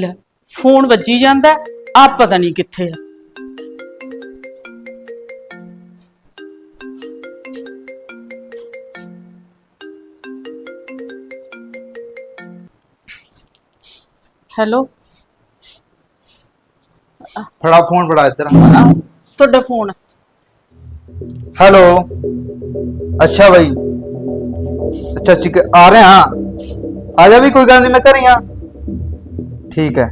ਲੈ ਫੋਨ ਵੱਜੀ ਜਾਂਦਾ ਆ ਪਤਾ ਨਹੀਂ ਕਿੱਥੇ ਆ। ਹੈਲੋ? ਫੜਾ ਫੋਨ ਫੜਾ ਇੱਧਰ। ਆ, ਤੁਹਾਡਾ ਫੋਨ। ਹੈਲੋ? ਅੱਛਾ ਭਾਈ ਅੱਛਾ ਠੀਕ ਹੈ। ਆ ਰਹੇ। ਹਾਂ ਆ ਜਾ ਵੀ ਕੋਈ ਗੱਲ ਨਹੀਂ ਮੈਂ ਘਰੇ ਆ। ਠੀਕ ਹੈ।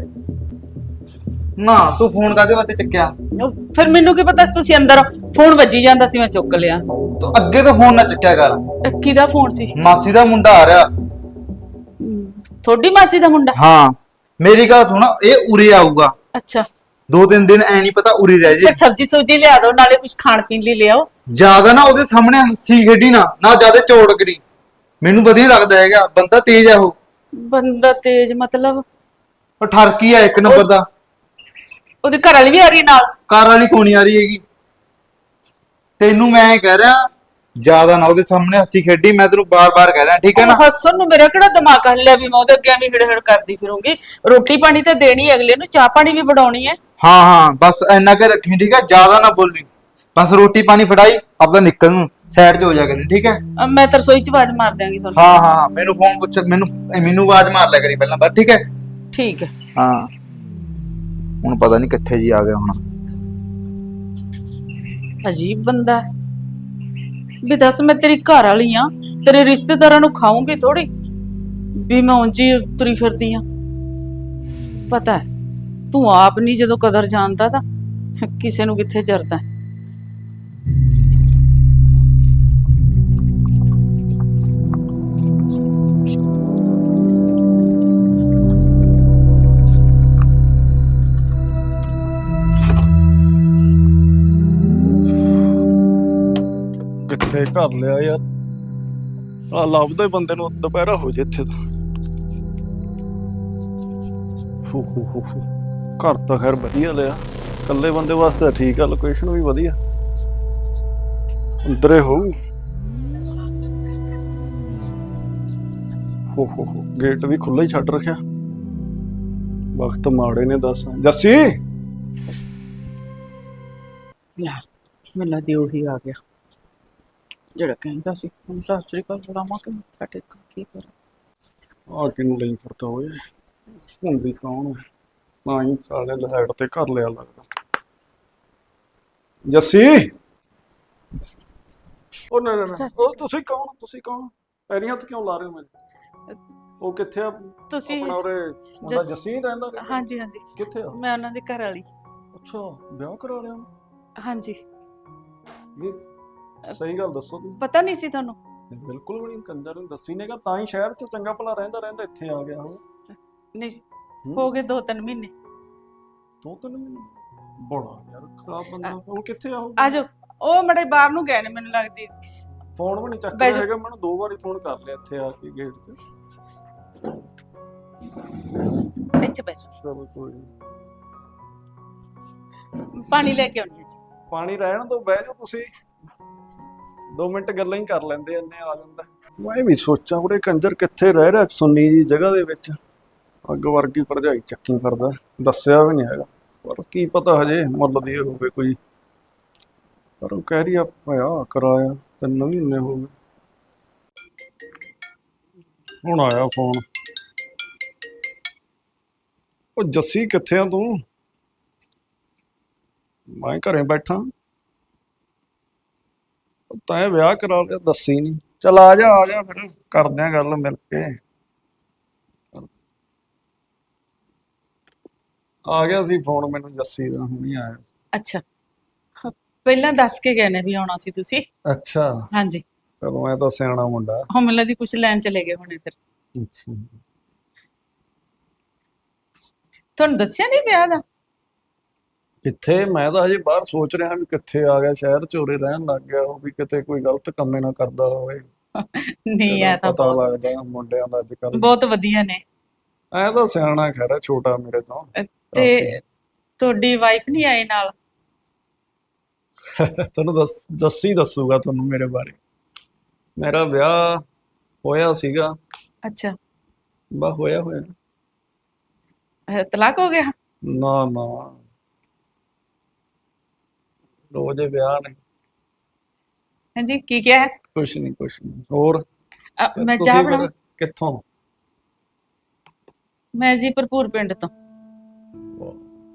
ਨਾ ਤੂੰ ਫੋਨ ਕਾਦੇ ਵਾਸਤੇ ਚੱਕਿਆ? ਉਹ ਫਿਰ ਮੈਨੂੰ ਕੀ ਪਤਾ ਸੀ ਤੁਸੀਂ ਅੰਦਰ ਹੋ? ਫੋਨ ਵੱਜੀ ਜਾਂਦਾ ਸੀ ਮੈਂ ਚੁੱਕ ਲਿਆ। ਤੂੰ ਅੱਗੇ ਤੋਂ ਫੋਨ ਨਾ ਚੱਕਿਆ ਕਰ। ਇਹ ਕਿਹਦਾ ਫੋਨ ਸੀ? ਮਾਸੀ ਦਾ ਮੁੰਡਾ ਆ ਰਿਹਾ। ਤੁਹਾਡੀ ਮਾਸੀ ਦਾ ਮੁੰਡਾ? ਹਾਂ ਮੇਰੀ ਗੱਲ ਸੁਣ ਇਹ ਉਰੇ ਆਊਗਾ। ਅੱਛਾ। ਦੋ ਤਿੰਨ ਦਿਨ ਐ ਨਹੀਂ ਪਤਾ ਉਰੇ ਰਹਿ ਜੇ। ਫਿਰ ਸਬਜੀ ਸੁਬਜੀ ਲਿਆ ਦਿਓ ਨਾਲੇ ਕੁਝ ਖਾਣ ਪੀਣ ਲਈ ਲਿਆਓ। ਜ਼ਿਆਦਾ ਨਾ ਉਹਦੇ ਸਾਹਮਣੇ ਹੱਸੀ ਖੇਡੀ ਨਾ ਨਾ ਜ਼ਿਆਦਾ ਚੋੜ ਕਰੀ। ਮੈਨੂੰ ਵਧੀਆ ਲੱਗਦਾ ਹੈਗਾ ਬੰਦਾ ਤੇਜ਼ ਆ ਉਹ। ਬੰਦਾ ਤੇਜ਼ ਮਤਲਬ ਉਹ ਠਰਕੀ ਆ ਇੱਕ ਨੰਬਰ ਦਾ। ਉਹਦੀ ਘਰ ਵਾਲੀ ਵੀ ਆ ਰਹੀ ਹੈ ਨਾਲ? ਕਾਰ ਵਾਲੀ ਕੋਣੀ ਆ ਰਹੀ ਹੈਗੀ। ਤੈਨੂੰ ਮੈਂ ਕਹਿ ਰਿਹਾ ਜ਼ਿਆਦਾ ਨਾ ਉਹਦੇ ਸਾਹਮਣੇ ਹੱਸੀ ਖੇਡੀ ਮੈਂ ਤੈਨੂੰ ਬਾਰ-ਬਾਰ ਕਹਿ ਰਿਹਾ ਠੀਕ ਹੈ ਨਾ? ਉਹ ਹੱਸਣ ਨੂੰ ਮੇਰਾ ਕਿਹੜਾ ਦਿਮਾਗ ਹੱਲਿਆ ਵੀ ਮੈਂ ਉਹਦੇ ਅੱਗੇ ਐਵੇਂ ਹਿੜ ਹਿੜ ਕਰਦੀ ਫਿਰੂੰਗੀ। ਰੋਟੀ ਪਾਣੀ ਤਾਂ ਦੇਣੀ ਅਗਲੇ ਨੂੰ ਚਾਹ ਪਾਣੀ ਵੀ ਬਣਾਉਣੀ ਹੈ। ਹਾਂ ਹਾਂ ਬਸ ਇੰਨਾ ਕਿ ਰੱਖੀ ਠੀਕ ਹੈ? ਜ਼ਿਆਦਾ ਨਾ ਬੋਲੀ। ਬਸ ਰੋਟੀ ਪਾਣੀ ਫੜਾਈ ਆਪਦਾ ਨਿਕਲ ਨੂੰ ਸਾਈਡ 'ਤੇ ਹੋ ਜਾ ਕਰੀ ਠੀਕ ਹੈ? ਅਹ ਮੈਂ ਤਾਂ ਰਸੋਈ ਚ ਆਵਾਜ਼ ਮਾਰ ਦਿਆਂਗੀ ਤੁਹਾਨੂੰ। ਹਾਂ ਹਾਂ ਮੈਨੂੰ ਫੋਨ ਪੁੱਛ ਮੈਨੂੰ ਮੈਨੂੰ ਆਵਾਜ਼ ਮਾਰ ਲਿਆ ਕਰੀ ਪਹਿਲਾਂ ਬਸ ਠੀਕ ਹੈ? ਠੀਕ ਹੈ। ਹਾਂ। ਹੁਣ ਪਤਾ ਨਹੀਂ ਕਿੱਥੇ ਜੀ ਆ ਗਿਆ ਹੁਣ। ਅਜੀਬ ਬੰਦਾ ਹੈ। ਵੀ ਦੱਸ ਮੈਂ ਤੇਰੀ ਘਰ ਵਾਲੀ ਆ ਤੇਰੇ ਰਿਸ਼ਤੇਦਾਰਾਂ ਨੂੰ ਖਾਉਂਗੀ ਥੋੜੀ ਵੀ ਮੈਂ ਉਂਝ ਤੁਰੀ ਫਿਰਦੀ ਆ ਪਤਾ ਹੈ ਤੂੰ ਆਪ ਨਹੀਂ ਜਦੋਂ ਕਦਰ ਜਾਣਦਾ ਤਾਂ ਕਿਸੇ ਨੂੰ ਕਿੱਥੇ ਜਰਦਾ ਹੈ। ਕਿੱਥੇ ਘਰ ਲਿਆ ਯਾਰ। ਆ ਲੱਭਦੇ ਬੰਦੇ ਨੂੰ, ਦੁਪਹਿਰਾ ਹੋ ਜੇ ਇੱਥੇ ਤਾਂ। ਹੂ ਹੂ ਹੂ ਘਰ ਤਾਂ ਖੈਰ ਵਧੀਆ ਲਿਆ। ਇਕੱਲੇ ਬੰਦੇ ਵਾਸਤੇ ਠੀਕ ਆ ਲੋਕੇਸ਼ਨ ਵੀ ਵਧੀਆ। ਅੰਦਰੇ ਹੋਊ। ਹੋ ਹੋ ਹੋ। ਗੇਟ ਵੀ ਖੁੱਲ੍ਹਾ ਹੀ ਛੱਡ ਰੱਖਿਆ। ਵਕਤ ਮਾੜੇ ਨੇ ਦੱਸ। ਜੱਸੀ! ਲੈ ਮੈਨੂੰ ਲੱਗਦੀ ਉਹੀ ਆ ਗਿਆ। ਜਿਹੜਾ ਕਹਿੰਦਾ ਸੀ ਹੁਣ ਸਤਿ ਸ੍ਰੀ ਅਕਾਲ ਬੁਲਾਵਾਂ ਕਿ ਮੱਥਾ ਟੇਕਾਂ ਕੀ ਕਰਾਂ ਆ ਕਿਨੂੰ ਲਈ ਫਿਰਦਾ ਓਏ ਹੁੰਦੀ ਕੌਣ ਹੈ? ਨਾ ਹੀ ਸਾਲੇ ਲਾਈਟ ਤੇ ਘਰ ਲਿਆ ਲੱਗਦਾ ਜੱਸੀ ਉਹ ਨਾ ਨਾ। ਉਹ ਤੁਸੀਂ ਕੌਣ ਤੁਸੀਂ ਕੌਣ ਪੈਰੀਂ ਹੱਥ ਕਿਉਂ ਲਾ ਰਹੇ ਹੋ ਮੈਨੂੰ ਉਹ ਕਿੱਥੇ ਆ ਤੁਸੀਂ ਆਪਣਾ ਉਰੇ ਮੁੰਡਾ ਜੱਸ- ਰਹਿੰਦਾ ਰਿਹਾ? ਹਾਂਜੀ ਹਾਂਜੀ ਕਿੱਥੇ ਆ ਮੈਂ ਉਹਨਾਂ ਦੇ ਘਰ ਵਾਲੀ ਅੱਛਾ ਵਿਆਹ ਕਰਾ ਲਿਆ? ਹਾਂਜੀ ਨਹੀਂ ਸਹੀ ਗੱਲ ਦੱਸੋ ਤੁਸੀਂ। ਪਤਾ ਨਹੀਂ ਸੀ ਤੁਹਾਨੂੰ? ਬਿਲਕੁਲ ਵੀ ਨਹੀਂ ਕੰਜਰ ਨੇ ਦੱਸੀ ਨੇਗਾ ਤਾਂ ਹੀ ਸ਼ਹਿਰ 'ਚ ਚੰਗਾ ਭਲਾ ਰਹਿੰਦਾ ਰਹਿੰਦਾ ਇੱਥੇ ਆ ਗਿਆ ਉਹ ਨਹੀਂ ਹੂੰ? ਹੋ ਗਏ ਦੋ ਤਿੰਨ ਮਹੀਨੇ। ਦੋ ਤਿੰਨ ਮਹੀਨੇ? ਬੜਾ ਯਾਰ ਖਰਾਬ ਬੰਦਾ। ਹੁਣ ਕਿੱਥੇ ਆ ਉਹ? ਆਜੋ ਉਹ ਮੜੇ ਬਾਹਰ ਨੂੰ ਗਏ ਨੇ ਮੈਨੂੰ ਲੱਗਦੀ। ਫੋਨ ਵੀ ਨਹੀਂ ਬਹਿ ਜਾ। ਹੈਗਾ ਮੈਨੂੰ ਦੋ ਵਾਰੀ ਫੋਨ ਕਰ ਲਿਆ ਇੱਥੇ ਆ ਕੇ ਗੇਟ ਤੇ। ਇੱਥੇ ਬੈਠੋ ਚਲੋ ਕੋਈ ਨੀ। ਪਾਣੀ ਲੈ ਕੇ ਆਉਣੀ ਹੈ ਪਾਣੀ ਰਹਿਣ ਦੋ ਬਹਿ ਜਾਓ ਤੁਸੀਂ। 2 ਮਿੰਟ ਗੱਲਾਂ ਹੀ ਕਰ ਲੈਂਦੇ ਇੰਨੇ ਆ ਜਾਂਦਾ। ਮੈਂ ਵੀ ਸੋਚਾਂ ਉਹਦੇ ਕੰਜਰ ਕਿੱਥੇ ਰਹਿ ਰਿਹਾ ਸੁੰਨੀ ਜੀ ਜਗ੍ਹਾ ਦੇ ਵਿੱਚ? ਅੱਗ ਵਰਗੀ ਭਰਜਾਈ ਚੱਕੀ ਫਿਰਦਾ ਦੱਸਿਆ ਵੀ ਨਹੀਂ ਹੈਗਾ। ਪਰ ਕੀ ਪਤਾ ਹਜੇ ਮੁੱਲ ਦੀ ਹੋਵੇ ਕੋਈ। ਪਰ ਉਹ ਕਹਿ ਰਹੀ ਆ ਪਿਆ ਕਰਾਇਆ ਤਿੰਨ ਮਹੀਨੇ ਹੋ ਗਏ। ਹੁਣ ਆਇਆ ਫੋਨ। ਉਹ ਜੱਸੀ ਕਿੱਥੇ ਆ ਤੂੰ? ਮੈਂ ਘਰੇ ਬੈਠਾ। ਤਾਂ ਵਿਆਹ ਕਰਾ ਲਿਆ ਦੱਸੀ ਨਹੀਂ ਚਲ ਆ ਜਾ ਆ ਜਾ ਫਿਰ ਕਰਦੇ ਆ ਗੱਲ ਮਿਲ ਕੇ। ਆ ਗਿਆ ਸੀ ਫੋਨ ਮੈਨੂੰ ਜੱਸੀ ਦਾ ਹੁਣੀ ਆਇਆ। ਅੱਛਾ। ਪਹਿਲਾਂ ਦੱਸ ਕੇ ਗਏ ਨੇ ਵੀ ਆਉਣਾ ਸੀ ਤੁਸੀਂ। ਅੱਛਾ। ਹਾਂਜੀ। ਚਲੋ ਮੈਂ ਤਾਂ ਸਿਆਣਾ ਮੁੰਡਾ। ਉਹ ਮੈਨੂੰ ਲੱਗਦੀ ਕੁਛ ਲੈਣ ਚਲੇ ਗਏ ਹੋਣੇ ਫਿਰ। ਅੱਛਾ। ਤੁਹਾਨੂੰ ਦੱਸਿਆ ਨਹੀਂ ਵਿਆਹ ਦਾ? ਕਿੱਥੇ? ਮੈਂ ਤਾਂ ਹਜੇ ਬਾਹਰ ਸੋਚ ਰਿਹਾ ਵੀ ਕਿੱਥੇ ਆ ਗਿਆ ਸ਼ਹਿਰ ਚੋਰੇ ਰਹਿਣ ਲੱਗ ਗਿਆ ਉਹ ਵੀ ਕਿਤੇ ਕੋਈ ਗਲਤ ਕੰਮੇ ਨਾ ਕਰਦਾ ਹੋਵੇ। ਨਹੀਂ ਆ ਤਾਂ ਪਤਾ ਬਹੁਤ- ਲੱਗਦਾ ਮੁੰਡਿਆਂ ਦਾ ਅੱਜ ਕੱਲ ਬਹੁਤ ਵਧੀਆ ਨੇ। ਐ ਤਾਂ ਸਿਆਣਾ ਖੈਰ ਛੋਟਾ ਮੇਰੇ ਤੋਂ। ਤੇ ਤੁਹਾਡੀ ਵਾਈਫ ਨਹੀਂ ਆਏ ਨਾਲ? ਤੁਹਾਨੂੰ ਦੱਸ ਜੱਸੀ ਦੱਸੂਗਾ ਤੁਹਾਨੂੰ ਮੇਰੇ ਬਾਰੇ। ਮੇਰਾ ਵਿਆਹ ਹੋਇਆ ਸੀਗਾ। ਅੱਛਾ। ਬਾ ਹੋਇਆ ਹੋਇਆ। ਅਹ ਤਲਾਕ ਹੋ ਗਿਆ? ਨਾ ਨਾ। ਰੋਜ਼ ਹੀ ਵਿਆਹ ਨੇ। ਹਾਂਜੀ ਕੀ ਕਿਹਾ ਹੈ? ਕੁਛ ਨਹੀਂ ਕੁਛ ਨਹੀਂ ਹੋਰ? ਅ, ਮੈਂ ਤੁਸੀਂ ਚਾਹ ਫਿਰ ਬਣਾ ਕਿੱਥੋਂ? ਮੈਂ ਜੀ ਭਰਪੂਰ ਪਿੰਡ ਤੋਂ।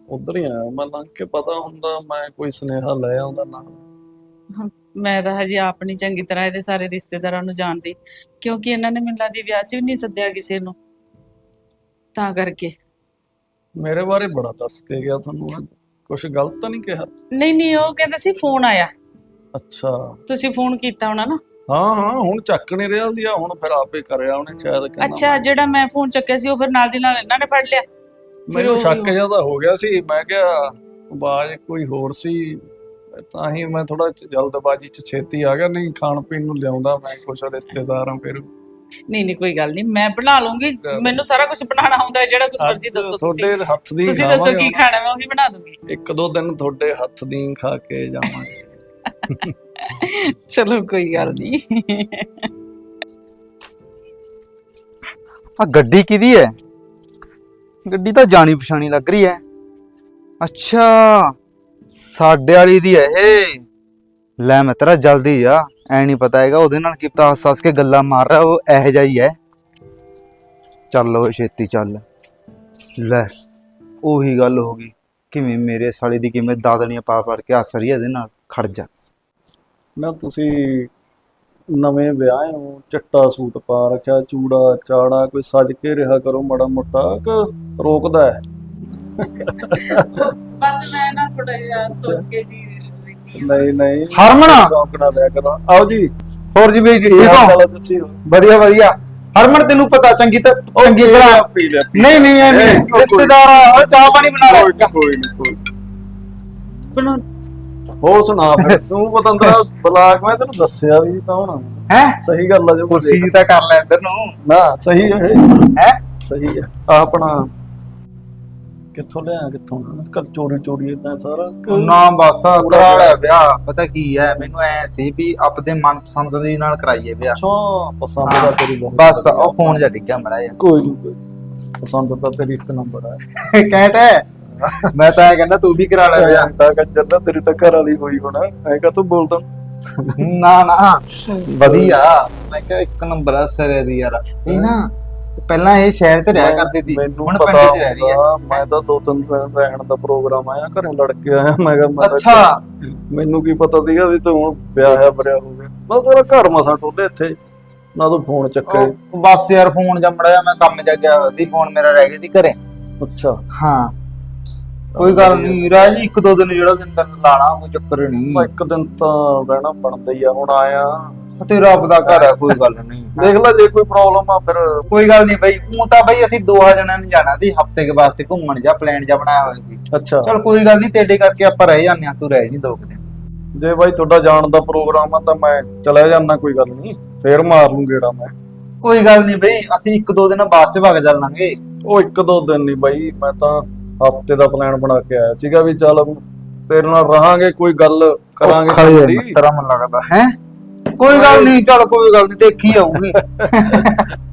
ਉਧਰ ਹੀ ਆਇਆ। ਮੈਂ ਲੰਘ ਕੇ ਪਤਾ ਹੁੰਦਾ ਮੈਂ ਕੋਈ ਸੁਨੇਹਾ ਲੈ ਆਉਂਦਾ ਨਾਲ ਮੈਂ ਤਾਂ ਹਜੇ ਆਪ ਨਹੀਂ ਚੰਗੀ ਤਰ੍ਹਾਂ ਇਹਦੇ ਸਾਰੇ ਰਿਸ਼ਤੇਦਾਰਾਂ ਨੂੰ ਜਾਣਦੀ। ਕਿਉਂਕਿ ਇਹਨਾਂ ਨੇ ਮੈਨੂੰ ਲੱਗਦੀ ਵਿਆਹ 'ਚ ਵੀ ਨਹੀਂ ਸੱਦਿਆ ਕਿਸੇ ਨੂੰ। ਤਾਂ ਕਰਕੇ। ਮੇਰੇ ਬਾਰੇ ਬੜਾ ਦੱਸ ਕੇ ਗਿਆ ਤੁਹਾਨੂੰ ਅੱਜ ਕੁਛ ਗਲਤ ਤਾਂ ਨਹੀਂ ਕਿਹਾ? ਨਹੀਂ ਨਹੀਂ ਉਹ ਕਹਿੰਦੇ ਸੀ ਫੋਨ ਆਇਆ। ਅੱਛਾ। ਤੁਸੀਂ ਫੋਨ ਕੀਤਾ ਹੋਣਾ ਨਾ। ਹਾਂ ਹਾਂ ਹੁਣ ਚੱਕ ਨਹੀਂ ਰਿਹਾ ਸੀ ਹੁਣ ਫਿਰ ਆਪੇ ਕਰਿਆ ਉਹਨੇ ਸ਼ਾਇਦ ਕਹਿੰਦਾ ਅੱਛਾ ਜਿਹੜਾ ਮੈਂ ਫੋਨ ਚੱਕਿਆ ਸੀ ਉਹ ਫਿਰ ਨਾਲ ਦੀ ਨਾਲ ਇਹਨਾਂ ਨੇ ਫੜ ਲਿਆ। ਮੈਨੂੰ ਸ਼ੱਕ ਜ਼ਿਆਦਾ ਹੋ ਗਿਆ ਸੀ ਮੈਂ ਕਿਹਾ ਆਵਾਜ਼ ਕੋਈ ਹੋਰ ਸੀ ਤਾਂ ਹੀ ਮੈਂ ਥੋੜਾ ਜਲਦਬਾਜ਼ੀ ਚ ਛੇਤੀ ਆ ਗਿਆ ਨਹੀਂ ਖਾਣ ਪੀਣ ਨੂੰ ਲਿਆਉਂਦਾ ਮੈਂ ਕੁਛ ਰਿਸ਼ਤੇਦਾਰਾਂ ਫਿਰ। ਨਹੀਂ ਨਹੀਂ ਕੋਈ ਗੱਲ ਨਹੀਂ। ਮੈਂ ਬਣਾ ਲੂੰਗੀ ਮੈਨੂੰ ਸਾਰਾ ਕੁਝ ਬਣਾਉਣਾ ਆਉਂਦਾ ਹੈ ਜਿਹੜਾ ਕੁਝ ਮਰਜ਼ੀ ਦੱਸੋ ਤੁਸੀਂ। ਤੁਹਾਡੇ ਹੱਥ ਦੀ ਤੁਸੀਂ ਦੱਸੋ ਕੀ ਖਾਣਾ ਮੈਂ ਉਹੀ ਬਣਾ ਦੂੰਗੀ। ਇੱਕ ਦੋ ਦਿਨ ਤੁਹਾਡੇ ਹੱਥ ਦੀ ਖਾ ਕੇ ਜਾਵਾਂਗੇ। ਚਲੋ ਕੋਈ ਗੱਲ ਨਹੀਂ। ਆ ਗੱਡੀ ਕਿਹਦੀ ਹੈ? ਗੱਡੀ ਤਾਂ ਜਾਣੀ ਪਛਾਣੀ ਲੱਗ ਰਹੀ ਹੈ। ਅੱਛਾ ਸਾਡੇ ਵਾਲੀ ਦੀ ਹੈ ਇਹ। ਲੈ ਮੈਂ ਤੇਰਾ ਜਲਦੀ ਆ ਐ ਨਹੀਂ ਪਤਾ ਹੈਗਾ ਉਹਦੇ ਨਾਲ ਕੀ ਪਤਾ ਹੱਸ ਹੱਸ ਕੇ ਗੱਲਾਂ ਮਾਰ ਰਿਹਾ ਉਹ ਇਹੋ ਜਿਹਾ ਹੀ ਹੈ। ਚੱਲ ਓਏ ਛੇਤੀ ਚੱਲ। ਲੈ ਉਹੀ ਗੱਲ ਹੋ ਗਈ ਕਿਵੇਂ ਮੇਰੇ ਸਾਲੇ ਦੀ ਕਿਵੇਂ ਦਾਦਣੀਆਂ ਪਾ ਪੜ ਕੇ ਹੱਸ ਰਹੀ ਹੈ ਇਹਦੇ ਨਾਲ ਖੜ ਜਾ। ਨਾ ਤੁਸੀਂ ਨਵੇਂ ਵਿਆਹੇ ਹੋ ਚਿੱਟਾ ਸੂਟ ਪਾ ਰੱਖਿਆ ਚੂੜਾ ਚਾੜਾ ਕੋਈ ਸਜ ਕੇ ਰਿਹਾ ਕਰੋ ਮਾੜਾ ਮੋਟਾ ਕਿ ਰੋਕਦਾ ਹੈ? ਬਸ ਮੈਂ ਨਾ ਥੋੜਾ ਜਿਹਾ ਸੋਚ ਕੇ ਜੀ ਨਹੀਂ ਨਹੀਂ। ਹਰਮਨ! ਰੋਕਣਾ ਦਿਆ ਕਰੋ। ਆਓ ਜੀ। ਹੋਰ ਜੀ ਬਈ ਠੀਕ ਹੋ? ਹੈ। ਵਧੀਆ ਵਧੀਆ। ਹਰਮਨ ਤੈਨੂੰ ਪਤਾ ਚੰਗੀ ਤਾਂ ਚੰਗੀ ਤਰ੍ਹਾਂ ਨਹੀਂ ਨਹੀਂ ਐ ਇਹ ਨਹੀਂ। ਕੋਈ- ਰਿਸ਼ਤੇਦਾਰ ਆ, ਚਾਹ ਪਾਣੀ ਬਣਾ ਲੈ। ਕੋਈ ਨਹੀਂ ਕੋਈ ਨੀ। ਬਣਾ। ਹੋਰ ਸੁਣਾ ਫਿਰ। ਤੂੰ ਪਤੰਦਰਾ ਬਲਾਕ ਮੈਂ ਤੈਨੂੰ ਦੱਸਿਆ ਵੀ ਤਾਂ ਹੁਣ। ਹੈ? ਸਹੀ ਗੱਲ ਆ ਜੋ ਕੁਰਸੀ ਦੀ ਤਾਂ ਕਰ ਲੈ ਇੱਧਰ ਨੂੰ। ਨਾ ਸਹੀ ਹੈ ਹੈ? ਸਹੀ ਹੈ ਆਹ ਆਪਣਾ ਕਿੱਥੋਂ ਲਿਆ ਕਿੱਥੋਂ ਕੱਲ ਚੋਰੀ ਚੋਰੀ ਇਦਾਂ ਸਾਰਾ ਨਾ ਬਸ ਆ ਕਰਾ ਲਿਆ ਵਿਆਹ ਪਤਾ ਕੀ ਹੈ ਮੈਨੂੰ ਐ ਸੀ ਵੀ ਆਪਦੇ ਮਨਪਸੰਦ ਦੇ ਨਾਲ ਕਰਾਈਏ ਵਿਆਹ। ਅੱਛਾ ਪਸੰਦ ਦਾ ਤੇਰੀ ਬਸ ਉਹ ਫੋਨ ਜਾ ਡਿੱਗਿਆ ਮੜਾ ਜਾ ਕੋਈ ਨਹੀਂ। ਪਸੰਦ ਤਾਂ ਤੇਰੀ ਇੱਕ ਨੰਬਰ ਹੈ ਕਹਿਟ ਹੈ? ਮੈਂ ਤਾਂ ਐ ਕਹਿੰਦਾ ਤੂੰ ਵੀ ਕਰਾ ਲੈ ਵਿਆਹ। ਤਾਂ ਕੰਜਰ ਨਾ ਤੇਰੀ ਤਾਂ ਘਰ ਵਾਲੀ ਹੋਈ ਹੋਣਾ। ਐ ਕਾ ਤੂੰ ਬੋਲਦਾ? ਨਾ ਨਾ। ਵਧੀਆ। ਮੈਂ ਕਿਹਾ ਇੱਕ ਨੰਬਰ ਆ ਸਿਰੇ ਦੀ ਯਾਰ। ਇਹ ਨਾ ਪਹਿਲਾਂ ਇਹ ਸ਼ਹਿਰ 'ਚ ਰਿਹਾ ਕਰਦੀ ਸੀ ਮੈਨੂੰ ਹੁਣ ਪਿੰਡ 'ਚ ਰਹਿ ਰਹੀ ਹੈ। ਹੁੰਦਾ, ਮੈਂ ਤਾਂ ਦੋ ਤਿੰਨ ਦਿਨ ਰਹਿਣ ਦਾ ਪ੍ਰੋਗਰਾਮ ਆਇਆ ਘਰੇ ਲੜ ਕੇ ਆਇਆ ਮੈਂ ਕਿਹਾ ਮੈਂ ਤਾਂ- ਅੱਛਾ। ਮੈਨੂੰ ਕੀ ਪਤਾ ਸੀਗਾ ਵੀ ਤੂੰ ਹੁਣ ਵਿਆਹਿਆ ਬਰਿਆ ਹੋ ਗਿਆ। ਬਸ ਤੇਰਾ ਘਰ ਮਸਾ ਟੋਲੇ ਇੱਥੇ ਨਾ ਤੂੰ ਫੋਨ ਚੱਕੇ। ਉਹ ਬਸ ਯਾਰ ਫੋਨ ਜਾਂ ਮੜਾ ਮੈਂ ਕੰਮ ਜਾ ਗਿਆ ਸੀ ਫੋਨ ਮੇਰਾ ਰਹਿ ਗਿਆ ਸੀ ਘਰੇ। ਅੱਛਾ। ਹਾਂ। ਕੋਈ ਗੱਲ ਨਹੀਂ ਰਾਜ ਜੀ ਇੱਕ ਦੋ ਦਿਨ ਜਿਹੜਾ ਦਿਨ ਤੱਕ ਲਾਣਾ ਕੋਈ ਚੱਕਰ ਨਹੀਂ। ਇੱਕ ਦਿਨ ਤਾਂ ਰਹਿਣਾ ਬਣਦਾ ਹੀ ਆ ਹੁਣ ਆਇਆ। ਤੇ ਰੱਬ ਦਾ ਘਰ ਹੈ ਕੋਈ ਗੱਲ ਨਹੀਂ। ਦੇਖ ਲੈ ਜੇ ਕੋਈ ਪ੍ਰੋਬਲਮ ਆ ਫਿਰ ਕੋਈ ਗੱਲ ਨਹੀਂ ਬਈ ਉਹ ਤਾਂ ਬਈ ਅਸੀਂ ਦੋਹਾ ਜਣਿਆਂ ਨੇ ਜਾਣਾ ਸੀ ਹਫ਼ਤੇ ਕੇ ਵਾਸਤੇ ਘੁੰਮਣ ਜਾਂ ਪਲਾਨ ਜਾਂ ਬਣਾਇਆ ਹੋਇਆ ਸੀ। ਅੱਛਾ। ਚਲ ਕੋਈ ਗੱਲ ਨਹੀਂ ਤੇਡੇ ਕਰਕੇ ਆਪਾਂ ਰਹਿ ਜਾਂਦੇ ਆ ਤੂੰ ਰਹਿ ਨਹੀਂ ਦੋ ਦਿਨ। ਜੇ ਬਾਈ ਤੁਹਾਡਾ ਜਾਣ ਦਾ ਪ੍ਰੋਗਰਾਮ ਆ ਤਾਂ ਮੈਂ ਚਲਾ ਜਾਣਾ ਕੋਈ ਗੱਲ ਨਹੀਂ। ਫੇਰ ਮਾਰ ਲੂੰ ਗੇੜਾ ਮੈਂ। ਕੋਈ ਗੱਲ ਨਹੀਂ ਬਈ ਅਸੀਂ ਇੱਕ ਦੋ ਦਿਨ ਬਾਅਦ ਚ ਵਗ ਚੱਲਾਂਗੇ ਉਹ ਇੱਕ ਦੋ ਦਿਨ ਨਹੀਂ ਬਾਈ ਮੈਂ ਤਾਂ ਹਫ਼ਤੇ ਦਾ ਪਲਾਨ ਬਣਾ ਕੇ ਆਇਆ ਸੀਗਾ ਵੀ ਚੱਲ ਤੇਰੇ ਨਾਲ ਰਹਾਂਗੇ ਕੋਈ ਗੱਲ ਕਰਾਂਗੇ। ਤੇਰਾ ਮਨ ਲੱਗਦਾ ਹੈ? ਕੋਈ ਗੱਲ ਨਹੀਂ। ਚਲ ਕੋਈ ਗੱਲ ਨਹੀਂ ਦੇਖੀ ਆਊਗੀ।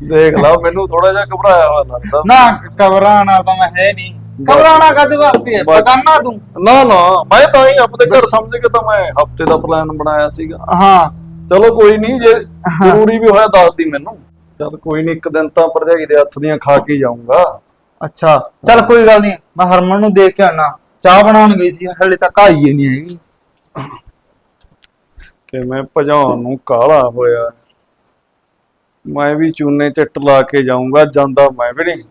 ਦੇਖ ਲਾ ਮੈਨੂੰ ਥੋੜਾ ਜਿਹਾ ਘਬਰਾਇਆ ਹੋਇਆ ਲੱਗਦਾ ਨਾ ਕਬਰਾਂ ਤਾਂ ਮੈਂ ਹੈ ਨਹੀਂ। ਕਬਰਾਂ ਕਾਦੇ ਵਾਸਤੇ ਹੈ। ਬਗਾਨਾ ਤੂੰ। ਨਾ ਨਾ ਮੈਂ ਤਾਂ ਹੀ ਆਪਣੇ ਘਰ ਸਮਝ ਕੇ ਤਾਂ ਮੈਂ ਹਫ਼ਤੇ ਦਾ ਪਲਾਨ ਬਣਾਇਆ ਸੀਗਾ। ਹਾਂ। ਚਲੋ ਕੋਈ ਨਹੀਂ ਜੇ ਜ਼ਰੂਰੀ ਵੀ ਹੋਇਆ ਦੱਸ ਦੀ ਮੈਨੂੰ। ਚਲ ਕੋਈ ਨਹੀਂ ਇੱਕ ਦਿਨ ਤਾਂ ਭਰਜਾਈ ਦੇ ਹੱਥ ਦੀਆਂ ਖਾ ਕੇ ਜਾਊਂਗਾ। ਅੱਛਾ, ਚਲ ਕੋਈ ਗੱਲ ਨਹੀਂ ਮੈਂ ਹਰਮਨ ਨੂੰ ਦੇਖ ਕੇ ਆਣਾ ਚਾਹ ਬਣਾਉਣ ਗਈ ਸੀ ਹਲੇ ਤੱਕ ਆਈ ਹੀ ਨਹੀਂ ਹੈਗੀ। ਕਿ ਮੈਂ ਭਜਾਉਣ ਨੂੰ ਕਾਲਾ ਹੋਇਆ। ਮੈਂ ਵੀ ਚੂਨੇ ਚੱਟ ਲਾ ਕੇ ਜਾਊਂਗਾ, ਜਾਂਦਾ ਮੈਂ ਵੀ ਨਹੀਂ।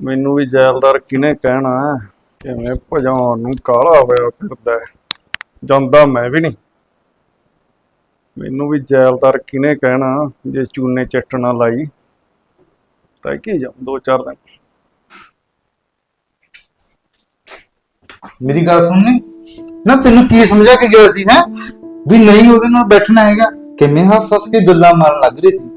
ਮੈਨੂੰ ਵੀ ਜੈਲਦਾਰ ਕਿਨੇ ਕਹਿਣਾ ਕਿ ਮੈਂ ਭਜਾਉਣ ਨੂੰ ਕਾਲਾ ਹੋਇਆ ਫਿਰਦਾ ਜਾਂਦਾ ਮੈਂ ਵੀ ਨਹੀਂ। ਮੈਨੂੰ ਵੀ ਜੈਲਦਾਰ ਕਿਨੇ ਕਹਿਣਾ ਜੇ ਚੂਨੇ ਚੱਟ ਨਾ ਲਾਈ। ਤਾਂ ਕੀ ਜਾਊਂ, ਦੋ ਚਾਰ ਦਿਨ। ਮੇਰੀ ਗੱਲ ਸੁਣਨੀ ਨਾ। ਤੈਨੂੰ ਕੀ ਸਮਝਾ ਕੇ ਗਿਆ ਸੀ ਹੈ ਵੀ ਨਹੀਂ ਉਹਦੇ ਨਾਲ ਬੈਠਣਾ ਹੈਗਾ। ਕਿਵੇਂ ਹੱਸ ਹੱਸ ਕੇ ਗੱਲਾਂ ਮਾਰਨ ਲੱਗ ਰਹੀ ਸੀ?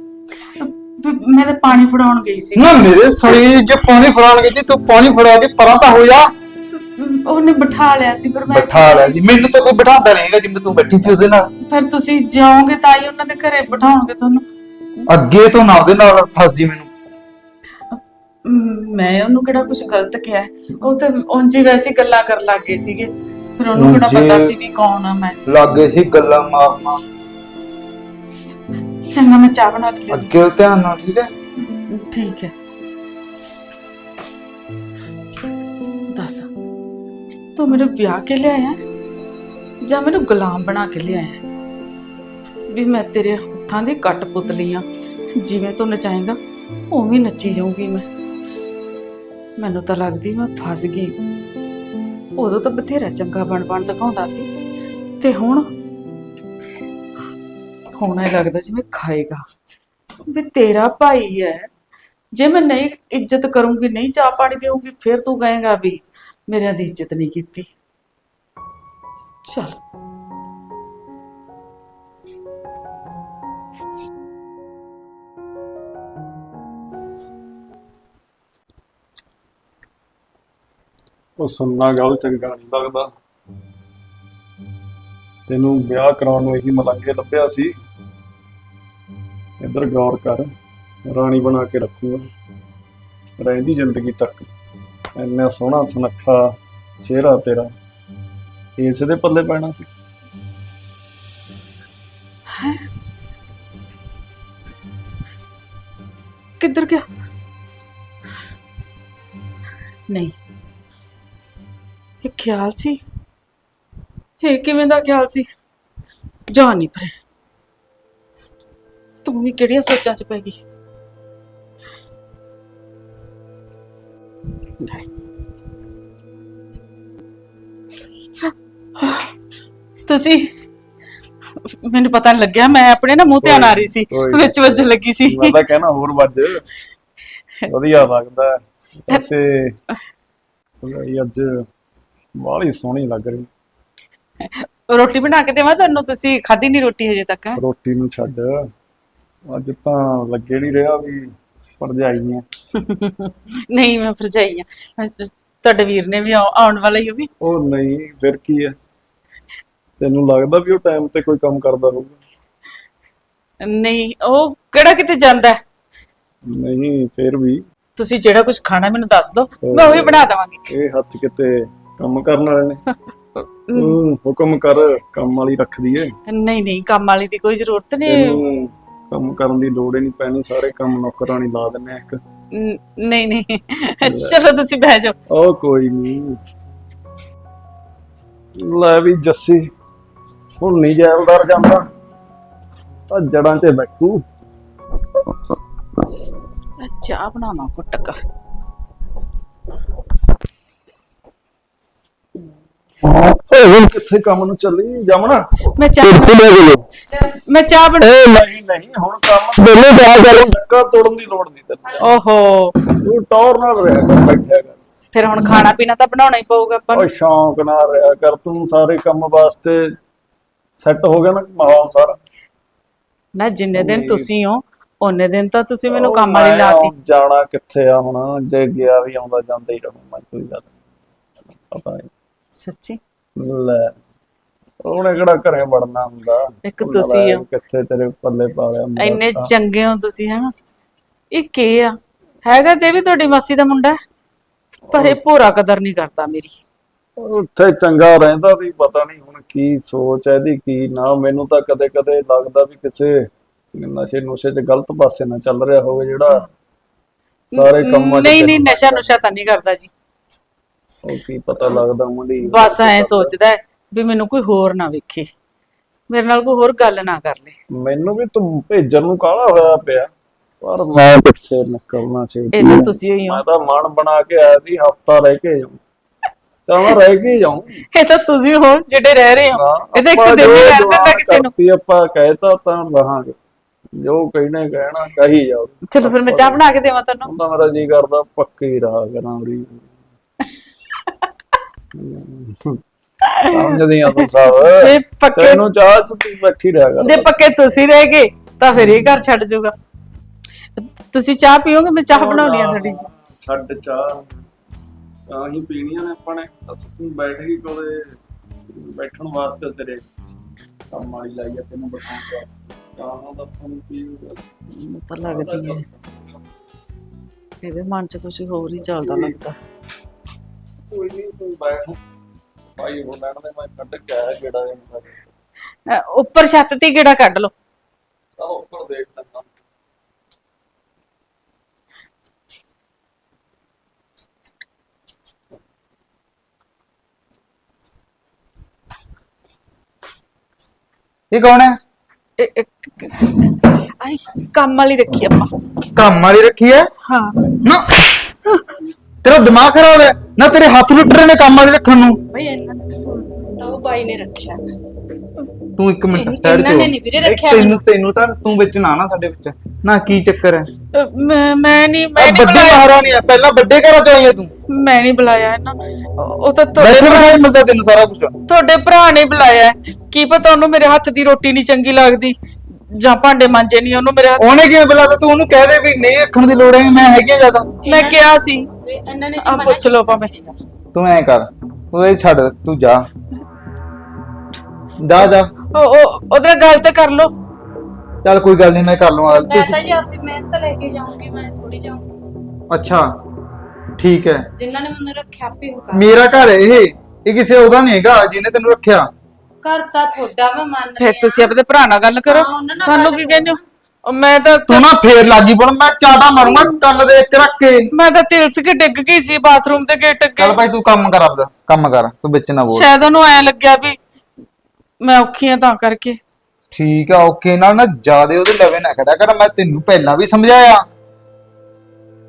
ਮੈਂ ਤਾਂ ਪਾਣੀ ਫੜਾਉਣ ਗਈ ਸੀ। ਨਾ ਮੇਰੇ ਸਰੀਰ ਜੇ ਪਾਣੀ ਫੜਾਣ ਗਈ ਸੀ ਤੂੰ ਪਾਣੀ ਫੜਾ ਕੇ ਪਰਾਂ ਤਾਂ ਹੋ ਜਾ। ਉਹਨੇ ਬਿਠਾ ਲਿਆ ਸੀ ਪਰ ਮੈਂ ਬਿਠਾ ਲਿਆ ਜੀ ਮੈਨੂੰ ਤਾਂ ਕੋਈ ਬਿਠਾਉਂਦਾ ਨਹੀਂ ਹੈਗਾ ਜਿਵੇਂ ਤੂੰ ਬੈਠੀ ਸੀ ਉਹਦੇ ਨਾਲ। ਫਿਰ ਤੁਸੀਂ ਜਾਓਗੇ ਤਾਂ ਹੀ ਉਹਨਾਂ ਦੇ ਘਰੇ ਬਿਠਾਉਣਗੇ ਤੁਹਾਨੂੰ। ਅੱਗੇ ਤੋਂ ਨਾ ਉਹਦੇ ਨਾਲ ਫਸ ਜੀ ਮੈਨੂੰ। ਮ, ਮੈਂ ਉਹਨੂੰ ਕਿਹੜਾ ਕੁਝ ਗਲਤ ਕਿਹਾ ਹੈ? ਉਹ ਤਾਂ ਉਂਝ ਹੀ ਵੈਸੇ ਹੀ ਗੱਲਾਂ ਕਰਨ ਲੱਗ ਗਏ ਸੀਗੇ। ਫਿਰ ਉਹਨੂੰ ਕਿਹੜਾ ਉਂਝ- ਪਤਾ ਸੀ ਵੀ ਕੌਣ ਆ ਮੈਂ? ਲੱਗੇ ਸੀ ਗੱਲਾਂ ਮਾਰਨਾ ਚੰਗਾ ਮੈਂ ਚਾਹ ਬਣਾ ਕੇ ਲਿਆ ਅੱਗੇ ਧਿਆਨ ਨਾਲ ਠੀਕ ਹੈ? ਠੀਕ ਹੈ। ਦੱਸ ਤੂੰ ਮੇਰੇ ਵਿਆਹ ਕੇ ਲਿਆਇਆ ਜਾਂ ਮੈਨੂੰ ਗੁਲਾਮ ਬਣਾ ਕੇ ਲਿਆਇਆ ਵੀ ਮੈਂ ਤੇਰੇ ਹੱਥਾਂ ਦੀ ਕੱਟ ਪੁਤਲੀ ਆ ਜਿਵੇਂ ਤੂੰ ਨਚਾਏਗਾ ਉਵੇਂ ਨੱਚੀ ਜਾਊਂਗੀ ਮੈਂ। ਮੈਨੂੰ ਤਾਂ ਲੱਗਦੀ ਮੈਂ ਫਸ ਗਈ। ਉਦੋਂ ਤਾਂ ਬਥੇਰਾ ਚੰਗਾ ਬਣ ਬਣ ਦਿਖਾਉਂਦਾ ਸੀ। ਤੇ ਹੁਣ? ਹੁਣ ਇਹ ਲੱਗਦਾ ਜਿਵੇਂ ਖਾਏਗਾ। ਵੀ ਤੇਰਾ ਭਾਈ ਹੈ। ਜੇ ਮੈਂ ਨਹੀਂ ਇੱਜ਼ਤ ਕਰੂੰਗੀ, ਨਹੀਂ ਚਾਹ ਪਾਣੀ ਦੇਊਂਗੀ, ਫਿਰ ਤੂੰ ਕਹੇਗਾ ਵੀ ਮੇਰਿਆਂ ਦੀ ਇੱਜ਼ਤ ਨਹੀਂ ਕੀਤੀ। ਚਲ। ਉਹ ਸੁਣਨਾ ਗੱਲ ਚੰਗਾ ਨਹੀਂ ਲੱਗਦਾ। ਤੈਨੂੰ ਵਿਆਹ ਕਰਾਉਣ ਨੂੰ ਇਹੀ ਮਲੰਗੇ ਲੱਭਿਆ ਸੀ। ਇੱਧਰ ਗੌਰ ਕਰ ਰਾਣੀ ਬਣਾ ਕੇ ਰੱਖੂਗਾ। ਰਹਿੰਦੀ ਜ਼ਿੰਦਗੀ ਤੱਕ ਇੰਨਾ ਸੋਹਣਾ ਸੁਨੱਖਾ ਚਿਹਰਾ ਤੇਰਾ ਇਸ ਦੇ ਪੱਲੇ ਪੈਣਾ ਸੀ। ਕਿੱਧਰ ਗਿਆ? ਨਹੀਂ ਇਹ ਖਿਆਲ ਸੀ? ਇਹ ਕਿਵੇਂ ਦਾ ਖਿਆਲ ਸੀ? ਜਾ ਨਹੀਂ ਪਰੇ ਤੂੰ ਵੀ ਕਿਹੜੀਆਂ ਸੋਚਾਂ 'ਚ ਪੈ ਗਈ? ਤੁਸੀਂ ਮੈਨੂੰ ਪਤਾ ਨਹੀਂ ਲੱਗਿਆ ਮੈਂ ਆਪਣੇ ਨਾ ਮੂੰਹ ਧਿਆਨ ਆ ਰਹੀ ਸੀ ਕੋਈ ਨੀ। ਵਿੱਚ ਵੱਜ ਲੱਗੀ ਸੀ। ਮੈਂ ਤਾਂ ਕਹਿਣਾ ਹੋਰ ਵੱਜ। ਵਧੀਆ ਲੱਗਦਾ। ਐਸੇ ਇਹ ਅੱਜ ਬਾਹਲੀ ਸੋਹਣੀ ਲੱਗ ਰਹੀ। ਰੋਟੀ ਬਣਾ ਕੇ ਦੇਵਾਂ ਤੁਹਾਨੂੰ? ਤੁਸੀਂ ਖਾਧੀ ਨਹੀਂ ਰੋਟੀ ਹਜੇ ਤੱਕ? ਰੋਟੀ ਨੂੰ ਛੱਡ। ਅੱਜ ਤਾਂ ਲੱਗੇ ਨਹੀਂ ਰਿਹਾ ਵੀ ਭਰਜਾਈ ਆ। ਨਹੀਂ ਮੈਂ ਭਰਜਾਈ ਆ। ਤੁਹਾਡੇ ਵੀਰ ਨੇ ਵੀ ਆਉ- ਆਉਣ ਵਾਲਾ ਹੀ ਉਹ ਵੀ। ਉਹ ਨਹੀਂ ਫਿਰ ਕੀ ਹੈ ਤੈਨੂੰ ਲੱਗਦਾ ਵੀ ਉਹ ਟਾਈਮ ਤੇ ਕੋਈ ਕੰਮ ਕਰਦਾ ਹੋਊਗਾ? ਨਹੀਂ ਉਹ ਕਿਹੜਾ ਕਿਤੇ ਜਾਂਦਾ? ਨਹੀਂ ਫਿਰ ਵੀ। ਤੁਸੀਂ ਜਿਹੜਾ ਕੁਝ ਖਾਣਾ ਮੈਨੂੰ ਦੱਸ ਦਿਓ ਮੈਂ ਉਹੀ ਬਣਾ ਦੇਵਾਂਗੀ। ਇਹ ਹੱਥ ਕਿਤੇ ਕੰਮ ਕਰਨ ਵਾਲੇ ਨੇ। ਤੂੰ ਹੁਕਮ ਕਰ ਕੰਮ ਵਾਲੀ ਰੱਖਦੀ ਏ। ਨਹੀਂ ਨਹੀਂ ਕੰਮ ਵਾਲੀ ਦੀ ਕੋਈ ਜ਼ਰੂਰਤ ਨਹੀਂ। ਤੈਨੂੰ ਕੰਮ ਕਰਨ ਦੀ ਲੋੜ ਹੀ ਨਹੀਂ ਪੈਣੀ ਸਾਰੇ ਕੰਮ ਨੌਕਰਾਨੀ ਲਾ ਦਿੰਨੇ ਆ ਇੱਕ। ਨ- ਨਹੀਂ ਨਹੀਂ। ਚਲੋ ਤੁਸੀਂ ਬਹਿ ਜਾਓ। ਉਹ ਕੋਈ ਨਹੀਂ ਲੈ ਵੀ ਜੱਸੀ ਹੁਣ ਨਹੀਂ ਜੈਲਦਾਰ ਜਾਂਦਾ। ਆ ਜੜਾਂ 'ਚ ਬੈਠੂ। ਚਾਹ ਬਣਾਵਾਂ ਕੁੱਟਕ ਓਏ ਹੁਣ ਕਿੱਥੇ ਕੰਮ ਨੂੰ ਚੱਲੀ ਜਾਮਣਾ? ਮੈਂ ਚਾਹ ਮੈਂ ਚਾਹ ਬਣਾ ਏ ਨਹੀਂ ਨਹੀਂ ਹੁਣ ਕੰਮ ਦੋਨੇ ਜਾ ਕਰ ਧੱਕਾ ਤੋੜਨ ਦੀ ਲੋੜ ਨਹੀਂ ਤੈਨੂੰ। ਓਹੋ। ਤੂੰ ਟੌਰ ਨਾਲ ਰਿਹਾ ਕਰ ਬੈਠਿਆ ਕਰ। ਫਿਰ ਹੁਣ ਖਾਣਾ ਪੀਣਾ ਤਾਂ ਬਣਾਉਣਾ ਹੀ ਪਊਗਾ ਆਪਾਂ ਓ ਨੂੰ ਸ਼ੌਂਕ ਨਾਲ ਰਿਹਾ ਕਰ ਤੂੰ ਸਾਰੇ ਕੰਮ ਵਾਸਤੇ। ਸੈੱਟ ਹੋ ਗਿਆ ਨਾ ਮਾਹੌਲ ਸਾਰਾ। ਨਾ ਜਿੰਨੇ ਦਿਨ ਤੁਸੀਂ ਹੋ ਉਹਨੇ ਦਿਨ ਤਾਂ ਤੁਸੀਂ ਮੈਨੂੰ ਕੰਮ ਵਾਲੀ ਮੈਂ ਲਾਤੀ। ਹੁਣ ਜਾਣਾ ਕਿੱਥੇ ਆ ਹੁਣ? ਜੇ ਗਿਆ ਵੀ ਆਉਂਦਾ ਜਾਂਦਾ ਹੀ ਰਹੂੰ ਮੈਂ ਕੋਈ ਗੱਲ ਨੀ। ਪਤਾ ਨਹੀਂ ਸੱਚੀ? ਲੈ ਉਹਨੇ ਕਿਹੜਾ ਘਰੇ ਵੜਨਾ ਹੁੰਦਾ? ਇੱਕ ਉਹਨਾਂ ਤੁਸੀਂ ਦਾ ਹੋ। ਕਿੱਥੇ ਤੇਰੇ ਪੱਲੇ ਪਾ ਲਿਆ ਇੰਨੇ। ਚੰਗੇ ਹੋ ਤੁਸੀਂ ਹੈਨਾ? ਇਹ ਕੀ ਆ? ਹੈਗਾ ਤੇ ਵੀ ਤੁਹਾਡੀ ਮਾਸੀ ਦਾ ਮੁੰਡਾ? ਹੈ, ਪਰ ਇਹ ਭੋਰਾ ਕਦਰ ਨਹੀਂ ਕਰਦਾ ਮੇਰੀ। ਉੱਥੇ ਚੰਗਾ ਰਹਿੰਦਾ ਸੀ ਪਤਾ ਨਹੀਂ ਹੁਣ ਕੀ ਸੋਚ ਹੈ ਇਹਦੀ ਕੀ ਨਾ। ਮੈਨੂੰ ਤਾਂ ਕਦੇ ਕਦੇ ਲੱਗਦਾ ਵੀ ਕਿਸੇ ਨਸ਼ੇ ਨੁਸ਼ੇ 'ਚ ਗਲਤ ਪਾਸੇ ਨਾ ਚੱਲ ਰਿਹਾ ਹੋਵੇ ਜਿਹੜਾ। ਸਾਰੇ ਕੰਮਾਂ 'ਚ ਨਹੀਂ ਨਹੀਂ ਨਸ਼ਾ ਨੁਸ਼ਾ ਤਾਂ ਨਹੀਂ ਕਰਦਾ ਜੀ। ਉਹ ਕੀ ਪਤਾ ਲੱਗਦਾ ਮੁੰਡੀ ਬਸ ਐ ਸੋਚਦਾ ਹੈ ਵੀ ਮੈਨੂੰ ਕੋਈ ਹੋਰ ਨਾ ਵੇਖੇ। ਮੇਰੇ ਨਾਲ ਕੋਈ ਹੋਰ ਗੱਲ ਨਾ ਕਰ ਲੇ। ਮੈਨੂੰ ਵੀ ਤੂੰ ਭੇਜਣ ਨੂੰ ਕਾਹਲਾ ਹੋਇਆ ਪਿਆ। ਪਰ ਮੈਂ ਪਿੱਛੇ ਨਿਕਲਣਾ ਸੀ। ਇਹ ਤਾਂ ਤੁਸੀਂ ਹੋਈ ਹੋ। ਮੈਂ ਤਾਂ ਮਨ ਬਣਾ ਕੇ ਆਇਆ ਸੀ ਹਫਤਾ ਰਹਿ ਕੇ ਜਾਉਂ ਤਾਂ ਮੈਂ ਰਹਿ ਕੇ ਜਾਉਂ ਇਹ ਤਾਂ ਤੁਸੀਂ ਹੋ ਜਿਹੜੇ ਰਹਿ ਰਹੇ ਹੋ। ਇਹ ਤਾਂ ਇੱਕ ਦਿਨ ਨਹੀਂ ਰਹਿ ਦਿੰਦਾ ਕਿਸੇ ਨੂੰ। ਕਰਤੀ ਆਪਾਂ ਕਹਿਤਾ ਤਾਂ ਰਹਾਂਗੇ। ਜੋ ਕਹਿਣੇ ਕਹਿਣਾ ਕਹੀ ਜਾਓ। ਚਲੋ ਫਿਰ ਮੈਂ ਚਾਹ ਬਣਾ ਕੇ ਦੇਵਾਂ ਤੁਹਾਨੂੰ। ਹੁੰਦਾ ਮੇਰਾ ਜੀ ਕਰਦਾ ਪੱਕੀ ਰਹਾ ਕਰਾਂ ਉਰੀ। ਸਮਝਦੀ ਆ ਤੂੰ ਸਭ। ਜੇ ਪੱਕੇ ਤੈਨੂੰ ਚਾਹ ਚ ਤੂੰ ਬੈਠੀ ਰਿਹਾ ਕਰ। ਜੇ ਪੱਕੇ ਤੁਸੀਂ ਰਹਿ ਗਏ ਤਾਂ ਫਿਰ ਇਹ ਘਰ ਛੱਡ ਜਾਊਗਾ। ਤੁਸੀਂ ਚਾਹ ਪੀਓਗੇ? ਮੈਂ ਚਾਹ ਬਣਾਉਣੀ ਆ ਥੋੜੀ ਜੀ। ਛੱਡ ਚਾਹ। ਤਾਂ ਹੀ ਪੀਣੀਆਂ ਨੇ ਆਪਾਂ ਨੇ। ਬਸ ਤੂੰ ਬੈਠ ਗਈ ਕੋਲੇ ਬੈਠਣ ਵਾਸਤੇ ਤੇਰੇ ਕੰਮ ਵਾਲੀ ਲਾਈ ਆ ਤੈਨੂੰ ਬਿਠਾਉਣ ਵਾਸਤੇ। ਤਾਂ ਦਾ ਫੋਨ ਪੀਊਗਾ ਤਾਂ ਲੱਗਦੀ ਹੈ ਇਹਦੇ ਮਨ 'ਚ ਕੁਝ ਹੋਰ ਹੀ ਚੱਲਦਾ ਲੱਗਦਾ। ਕੋਈ ਨਹੀਂ ਤੂੰ ਬੈਠ। ਭਾਈ ਉਹ ਲੈਣ ਦੇ ਮੈਂ ਕੱਢ ਕੇ ਆਇਆ ਜਿਹੜਾ ਇਹ ਅਹ ਉੱਪਰ ਛੱਤ ਤੇ ਕਿਹੜਾ ਕੱਢ ਲਓ। ਤਾਂ ਉੱਪਰ ਦੇਖ ਲੈਂਦਾ। ਇਹ ਕੌਣ ਹੈ? ਇਹ- ਇਹ- ਆਈ ਕੰਮ ਵਾਲੀ ਰੱਖੀ ਆਪਾਂ। ਕੰਮ ਵਾਲੀ ਰੱਖੀ ਹੈ? ਹਾਂ। ਨਾ। ਤੇਰਾ ਦਿਮਾਗ ਖਰਾਬ ਹੈ ਨਾ ਤੇਰੇ ਹੱਥ ਲੁੱਟ ਰਹੇ ਨੇ ਕੰਮ ਵਾਲੀ ਰੱਖਣ ਨੂੰ। ਬਈ ਇਹਨਾਂ ਦਾ ਕਸੂਰ ਤਾਂ ਉਹ ਬਾਈ ਨੇ ਰੱਖਿਆ। ਤੂੰ ਇੱਕ ਮਿੰਟ ਇਹਨਾਂ- ਤੇ ਨੇ ਹੋ। ਨੀ ਵੀਰੇ ਇਹ ਰੱਖਿਆ ਤੈਨੂੰ ਤੈਨੂੰ ਤਾਂ ਤੂੰ ਵਿੱਚ ਨਾ ਨਾ ਸਾਡੇ ਵਿੱਚ। ਨਾ ਕੀ ਚੱਕਰ ਹੈ? ਅਹ ਮੈਂ ਮੈਂ ਨਹੀਂ ਮੈਂ ਨਹੀਂ ਵੱਡੀ ਬੁਲਾਇਆ। ਮਹਾਰਾਣੀ ਹੈ ਪਹਿਲਾਂ ਵੱਡੇ ਘਰਾਂ ਚ ਆਈ ਹੈ ਤੂੰ। ਮੈਂ ਨਹੀਂ ਬੁਲਾਇਆ ਇਹਨਾਂ ਉਹ ਉਹ ਤਾਂ ਤੁਹਾਡੇ ਬੈਠੇ ਬਿਠਾਏ ਮਿਲਦਾ ਤੈਨੂੰ ਸਾਰਾ ਕੁਝ ਤੁਹਾਡੇ ਭਰਾ ਨੇ ਬੁਲਾਇਆ ਹੈ। ਕੀ ਪਤਾ ਉਹਨੂੰ ਮੇਰੇ ਹੱਥ ਦੀ ਰੋਟੀ ਨਹੀਂ ਚੰਗੀ ਲੱਗਦੀ ਜਾਂ ਭਾਂਡੇ ਮਾਂਜੇ ਨਹੀਂ ਉਹਨੂੰ ਮੇਰੇ ਹੱਥ ਉਹਨੇ ਕਿਵੇਂ ਬੁਲਾਤਾ? ਤੂੰ ਉਹਨੂੰ ਕਹਿ ਦੇ ਵੀ ਨਹੀਂ ਰੱਖਣ ਦੀ ਲੋੜ ਹੈ ਮੈਂ ਹੈਗੀ ਆ ਜ਼ਿਆਦਾ। ਮੈਂ ਕਿਹਾ ਸੀ। ਵੀ ਇਹਨਾਂ ਨੇ ਆ ਮਨਾ ਪੁੱਛ ਲਓ ਕੀਤਾ ਭਾਵੇਂ। ਸੀਗਾ। ਤੂੰ ਐ ਕਰ ਤੂੰ ਇਹ ਛੱਡ ਤੂੰ ਜਾ। ਜਾ ਜਾ। ਉਹ ਉਹ ਉਹਦੇ ਨਾਲ ਗੱਲ ਤਾਂ ਕਰ ਲਓ। ਚੱਲ ਕੋਈ ਗੱਲ ਨਹੀਂ ਮੈਂ ਕਰ ਲਵਾਂਗਾ ਮੈਂ ਤਾਂ ਜੀ ਆਪਣੀ ਮਿਹਨਤ ਲੈ ਕੇ ਜਾਊਂਗੀ ਮੈਂ ਥੋੜੀ ਜਾਊਂਗੀ ਅੱਛਾ ਠੀਕ ਹੈ ਜਿਨ੍ਹਾਂ ਨੇ ਮੈਨੂੰ ਰੱਖਿਆ ਆਪੇ ਮੇਰਾ ਘਰ ਇਹ ਇਹ ਕਿਸੇ ਉਹਦਾ ਨਹੀਂ ਹੈਗਾ ਜਿਹਨੇ ਤੈਨੂੰ ਰੱਖਿਆ। ਘਰ ਤਾਂ ਤੁਹਾਡਾ ਮੈਂ ਮੰਨ ਫਿਰ ਤੁਸੀਂ ਆਪਣੇ ਭਰਾ ਨਾਲ ਗੱਲ ਕਰੋ। ਹਾਂ, ਉਹਨਾਂ ਨਾਲ ਸਾਨੂੰ ਗੱਲ ਕੀ ਕਹਿੰਦੇ ਹੋ? ਉਹ ਮੈਂ ਤਾਂ ਤੂੰ ਨਾ ਫੇਰ ਲੱਗੀ ਬੋਲ ਮੈਂ ਚਾਟਾ ਮਾਰੂੰਗਾ ਕੰਨ ਦੇ ਵਿੱਚ ਰੱਖ ਕੇ। ਮੈਂ ਤਾਂ ਤਿਲਸ ਕੇ ਡਿੱਗ ਗਈ ਸੀ ਬਾਥਰੂਮ ਦੇ ਗੇਟ ਅੱਗੇ। ਚੱਲ ਭਾਈ ਤੂੰ ਕੰਮ ਕਰ ਆਪਦਾ ਕੰਮ ਕਰ ਤੂੰ ਵਿੱਚ ਨਾ ਬੋਲ। ਸ਼ਾਇਦ ਉਹਨੂੰ ਐ ਲੱਗਿਆ ਵੀ ਮੈਂ ਔਖੀ ਆ ਤਾਂ ਕਰਕੇ। ਠੀਕ ਆ ਓਕੇ ਨਾਲ ਨਾ ਜਿਆਦੇ ਉਹਦੇ ਲਵੇ ਨਾ ਖੜਾ ਕਰ ਮੈਂ ਤੈਨੂੰ ਪਹਿਲਾਂ ਵੀ ਸਮਝਾਇਆ।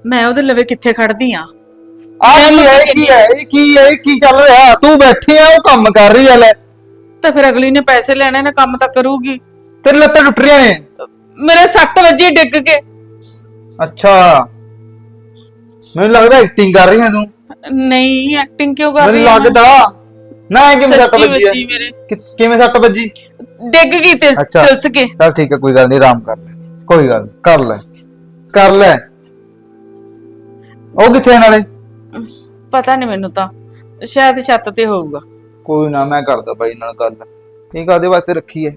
ਮੈਂ ਉਹਦੇ ਲਵੇ ਕਿੱਥੇ ਖੜਦੀ ਆ? ਆ ਕੀ ਹੈ ਕੀ ਹੈ ਇਹ ਕੀ ਹੈ ਇਹ ਕੀ ਚੱਲ ਰਿਹਾ? ਤੂੰ ਬੈਠੀ ਆ ਉਹ ਕੰਮ ਕਰ ਰਹੀ ਆ ਲੈ। ਤਾਂ ਫਿਰ ਅਗਲੀ ਨੇ ਪੈਸੇ ਲੈਣੇ ਨੇ ਕੰਮ ਤਾਂ ਕਰੂਗੀ। ਤੇਰੇ ਲੱਤਾਂ ਟੁੱਟ ਰਹੀਆਂ ਨੇ। ਮੇਰੇ ਸੱਟ ਵੱਜੀ ਡਿੱਗ ਕੇ। ਅੱਛਾ। ਮੈਨੂੰ ਲੱਗਦਾ ਐਕਟਿੰਗ ਕਰ ਰਹੀ ਹੈ ਤੂੰ। ਨਹੀਂ ਐਕਟਿੰਗ ਕਿਉਂ ਕਰ ਰਹੀ ਮੈਨੂੰ ਆ ਮੈਂ? ਲੱਗਦਾ। ਨਾ ਇਹ ਕਿਵੇਂ ਸੱਟ ਸੱਚੀ ਵੱਜੀ ਵੱਜੀ ਹੈ ਮੇਰੇ। ਕਿ- ਕਿਵੇਂ ਸੱਟ ਵੱਜੀ? ਡਿੱਗ ਗਈ ਤੇ ਅੱਛਾ। ਤਿਲਸ ਕੇ। ਚੱਲ ਠੀਕ ਹੈ ਕੋਈ ਗੱਲ ਨਹੀਂ ਆਰਾਮ ਕਰ ਲੈ। ਕੋਈ ਗੱਲ ਨੀ, ਕਰ ਲੈ। ਕਰ ਲੈ। ਉਹ ਕਿੱਥੇ ਆ ਨਾਲੇ? ਪਤਾ ਨਹੀਂ ਮੈਨੂੰ ਤਾਂ। ਸ਼ਾਇਦ ਛੱਤ ਤੇ ਹੋਊਗਾ। ਕੋਈ ਨਾ ਮੈਂ ਕਰਦਾ ਬਾਈ ਨਾਲ ਗੱਲ। ਇਹ ਕਾਦੇ ਵਾਸਤੇ ਰੱਖੀ ਹੈ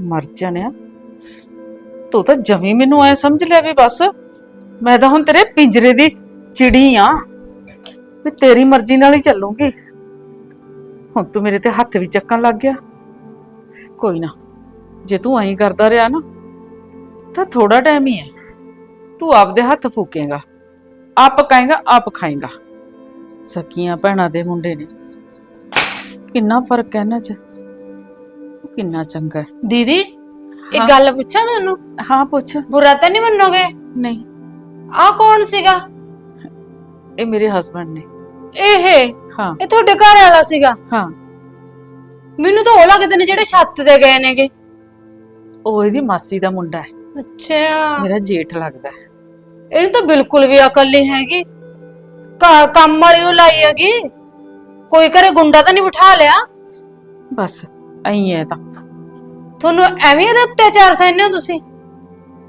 ਮਰ ਜਾਣਿਆ। ਤੂੰ ਤਾਂ ਜਮੀ ਮੈਨੂੰ ਐ ਸਮਝ ਲਿਆ ਵੀ ਬਸ। ਮੈਂ ਤਾਂ ਹੁਣ ਤੇਰੇ ਪਿੰਜਰੇ ਦੀ ਚਿੜੀ ਆ। ਵੀ ਤੇਰੀ ਮਰਜ਼ੀ ਨਾਲ ਹੀ ਚੱਲੂਗੀ। ਹੁਣ ਤੂੰ ਮੇਰੇ ਤੇ ਹੱਥ ਵੀ ਚੱਕਣ ਲੱਗ ਗਿਆ। ਕੋਈ ਨਾ, ਜੇ ਤੂੰ ਐਂ ਕਰਦਾ ਰਿਹਾ ਨਾ, ਤਾਂ ਥੋੜਾ ਟਾਈਮ ਹੀ ਹੈ। ਤੂੰ ਆਪਦੇ ਹੱਥ ਫੂਕੇਗਾ। ਆਪ ਪਕਾਏਗਾ ਆਪ ਖਾਏਗਾ। ਸਕੀਆਂ ਭੈਣਾਂ ਦੇ ਮੁੰਡੇ ਨੇ। ਕਿੰਨਾ ਫ਼ਰਕ ਹੈ ਇਹਨਾਂ 'ਚ। ਕਿੰਨਾ ਚੰਗਾ ਹੈ। ਦੀਦੀ। ਇੱਕ ਗੱਲ ਪੁੱਛਾਂ ਤੁਹਾਨੂੰ? ਹਾਂ ਪੁੱਛ। ਬੁਰਾ ਤਾਂ ਨਹੀਂ ਮੰਨੋਗੇ? ਨਹੀਂ। ਆ ਕੌਣ ਸੀਗਾ? ਇਹ ਮੇਰੇ ਹਸਬੰਡ ਨੇ। ਇਹ? ਹਾਂ। ਇਹ ਤੁਹਾਡੇ ਘਰ ਵਾਲਾ ਸੀਗਾ? ਹਾਂ। ਮੈਨੂੰ ਤਾਂ ਉਹ ਲੱਗਦੇ ਨੇ ਜਿਹੜੇ ਛੱਤ ਤੇ ਗਏ ਨੇਗੇ। ਉਹ ਇਹਦੀ ਮਾਸੀ ਦਾ ਮੁੰਡਾ ਹੈ। ਅੱਛਾ। ਮੇਰਾ ਜੇਠ ਲੱਗਦਾ ਹੈ। ਇਹਨੂੰ ਤਾਂ ਬਿਲਕੁਲ ਵੀ ਅਕਲ ਨਹੀਂ ਹੈਗੀ। ਕਾ- ਕੰਮ ਵਾਲੀ ਉਹ ਲਾਈ ਹੈਗੀ। ਕੋਈ ਘਰੇ ਗੁੰਡਾ ਤਾਂ ਨਹੀਂ ਬਿਠਾ ਲਿਆ? ਬਸ। ਐਂ ਤਾਂ। ਤੁਹਾਨੂੰ ਐਵੇਂ ਇਹਦੇ ਅਤਿਆਚਾਰ ਸਹਿਨੇ ਹੋ ਤੁਸੀਂ?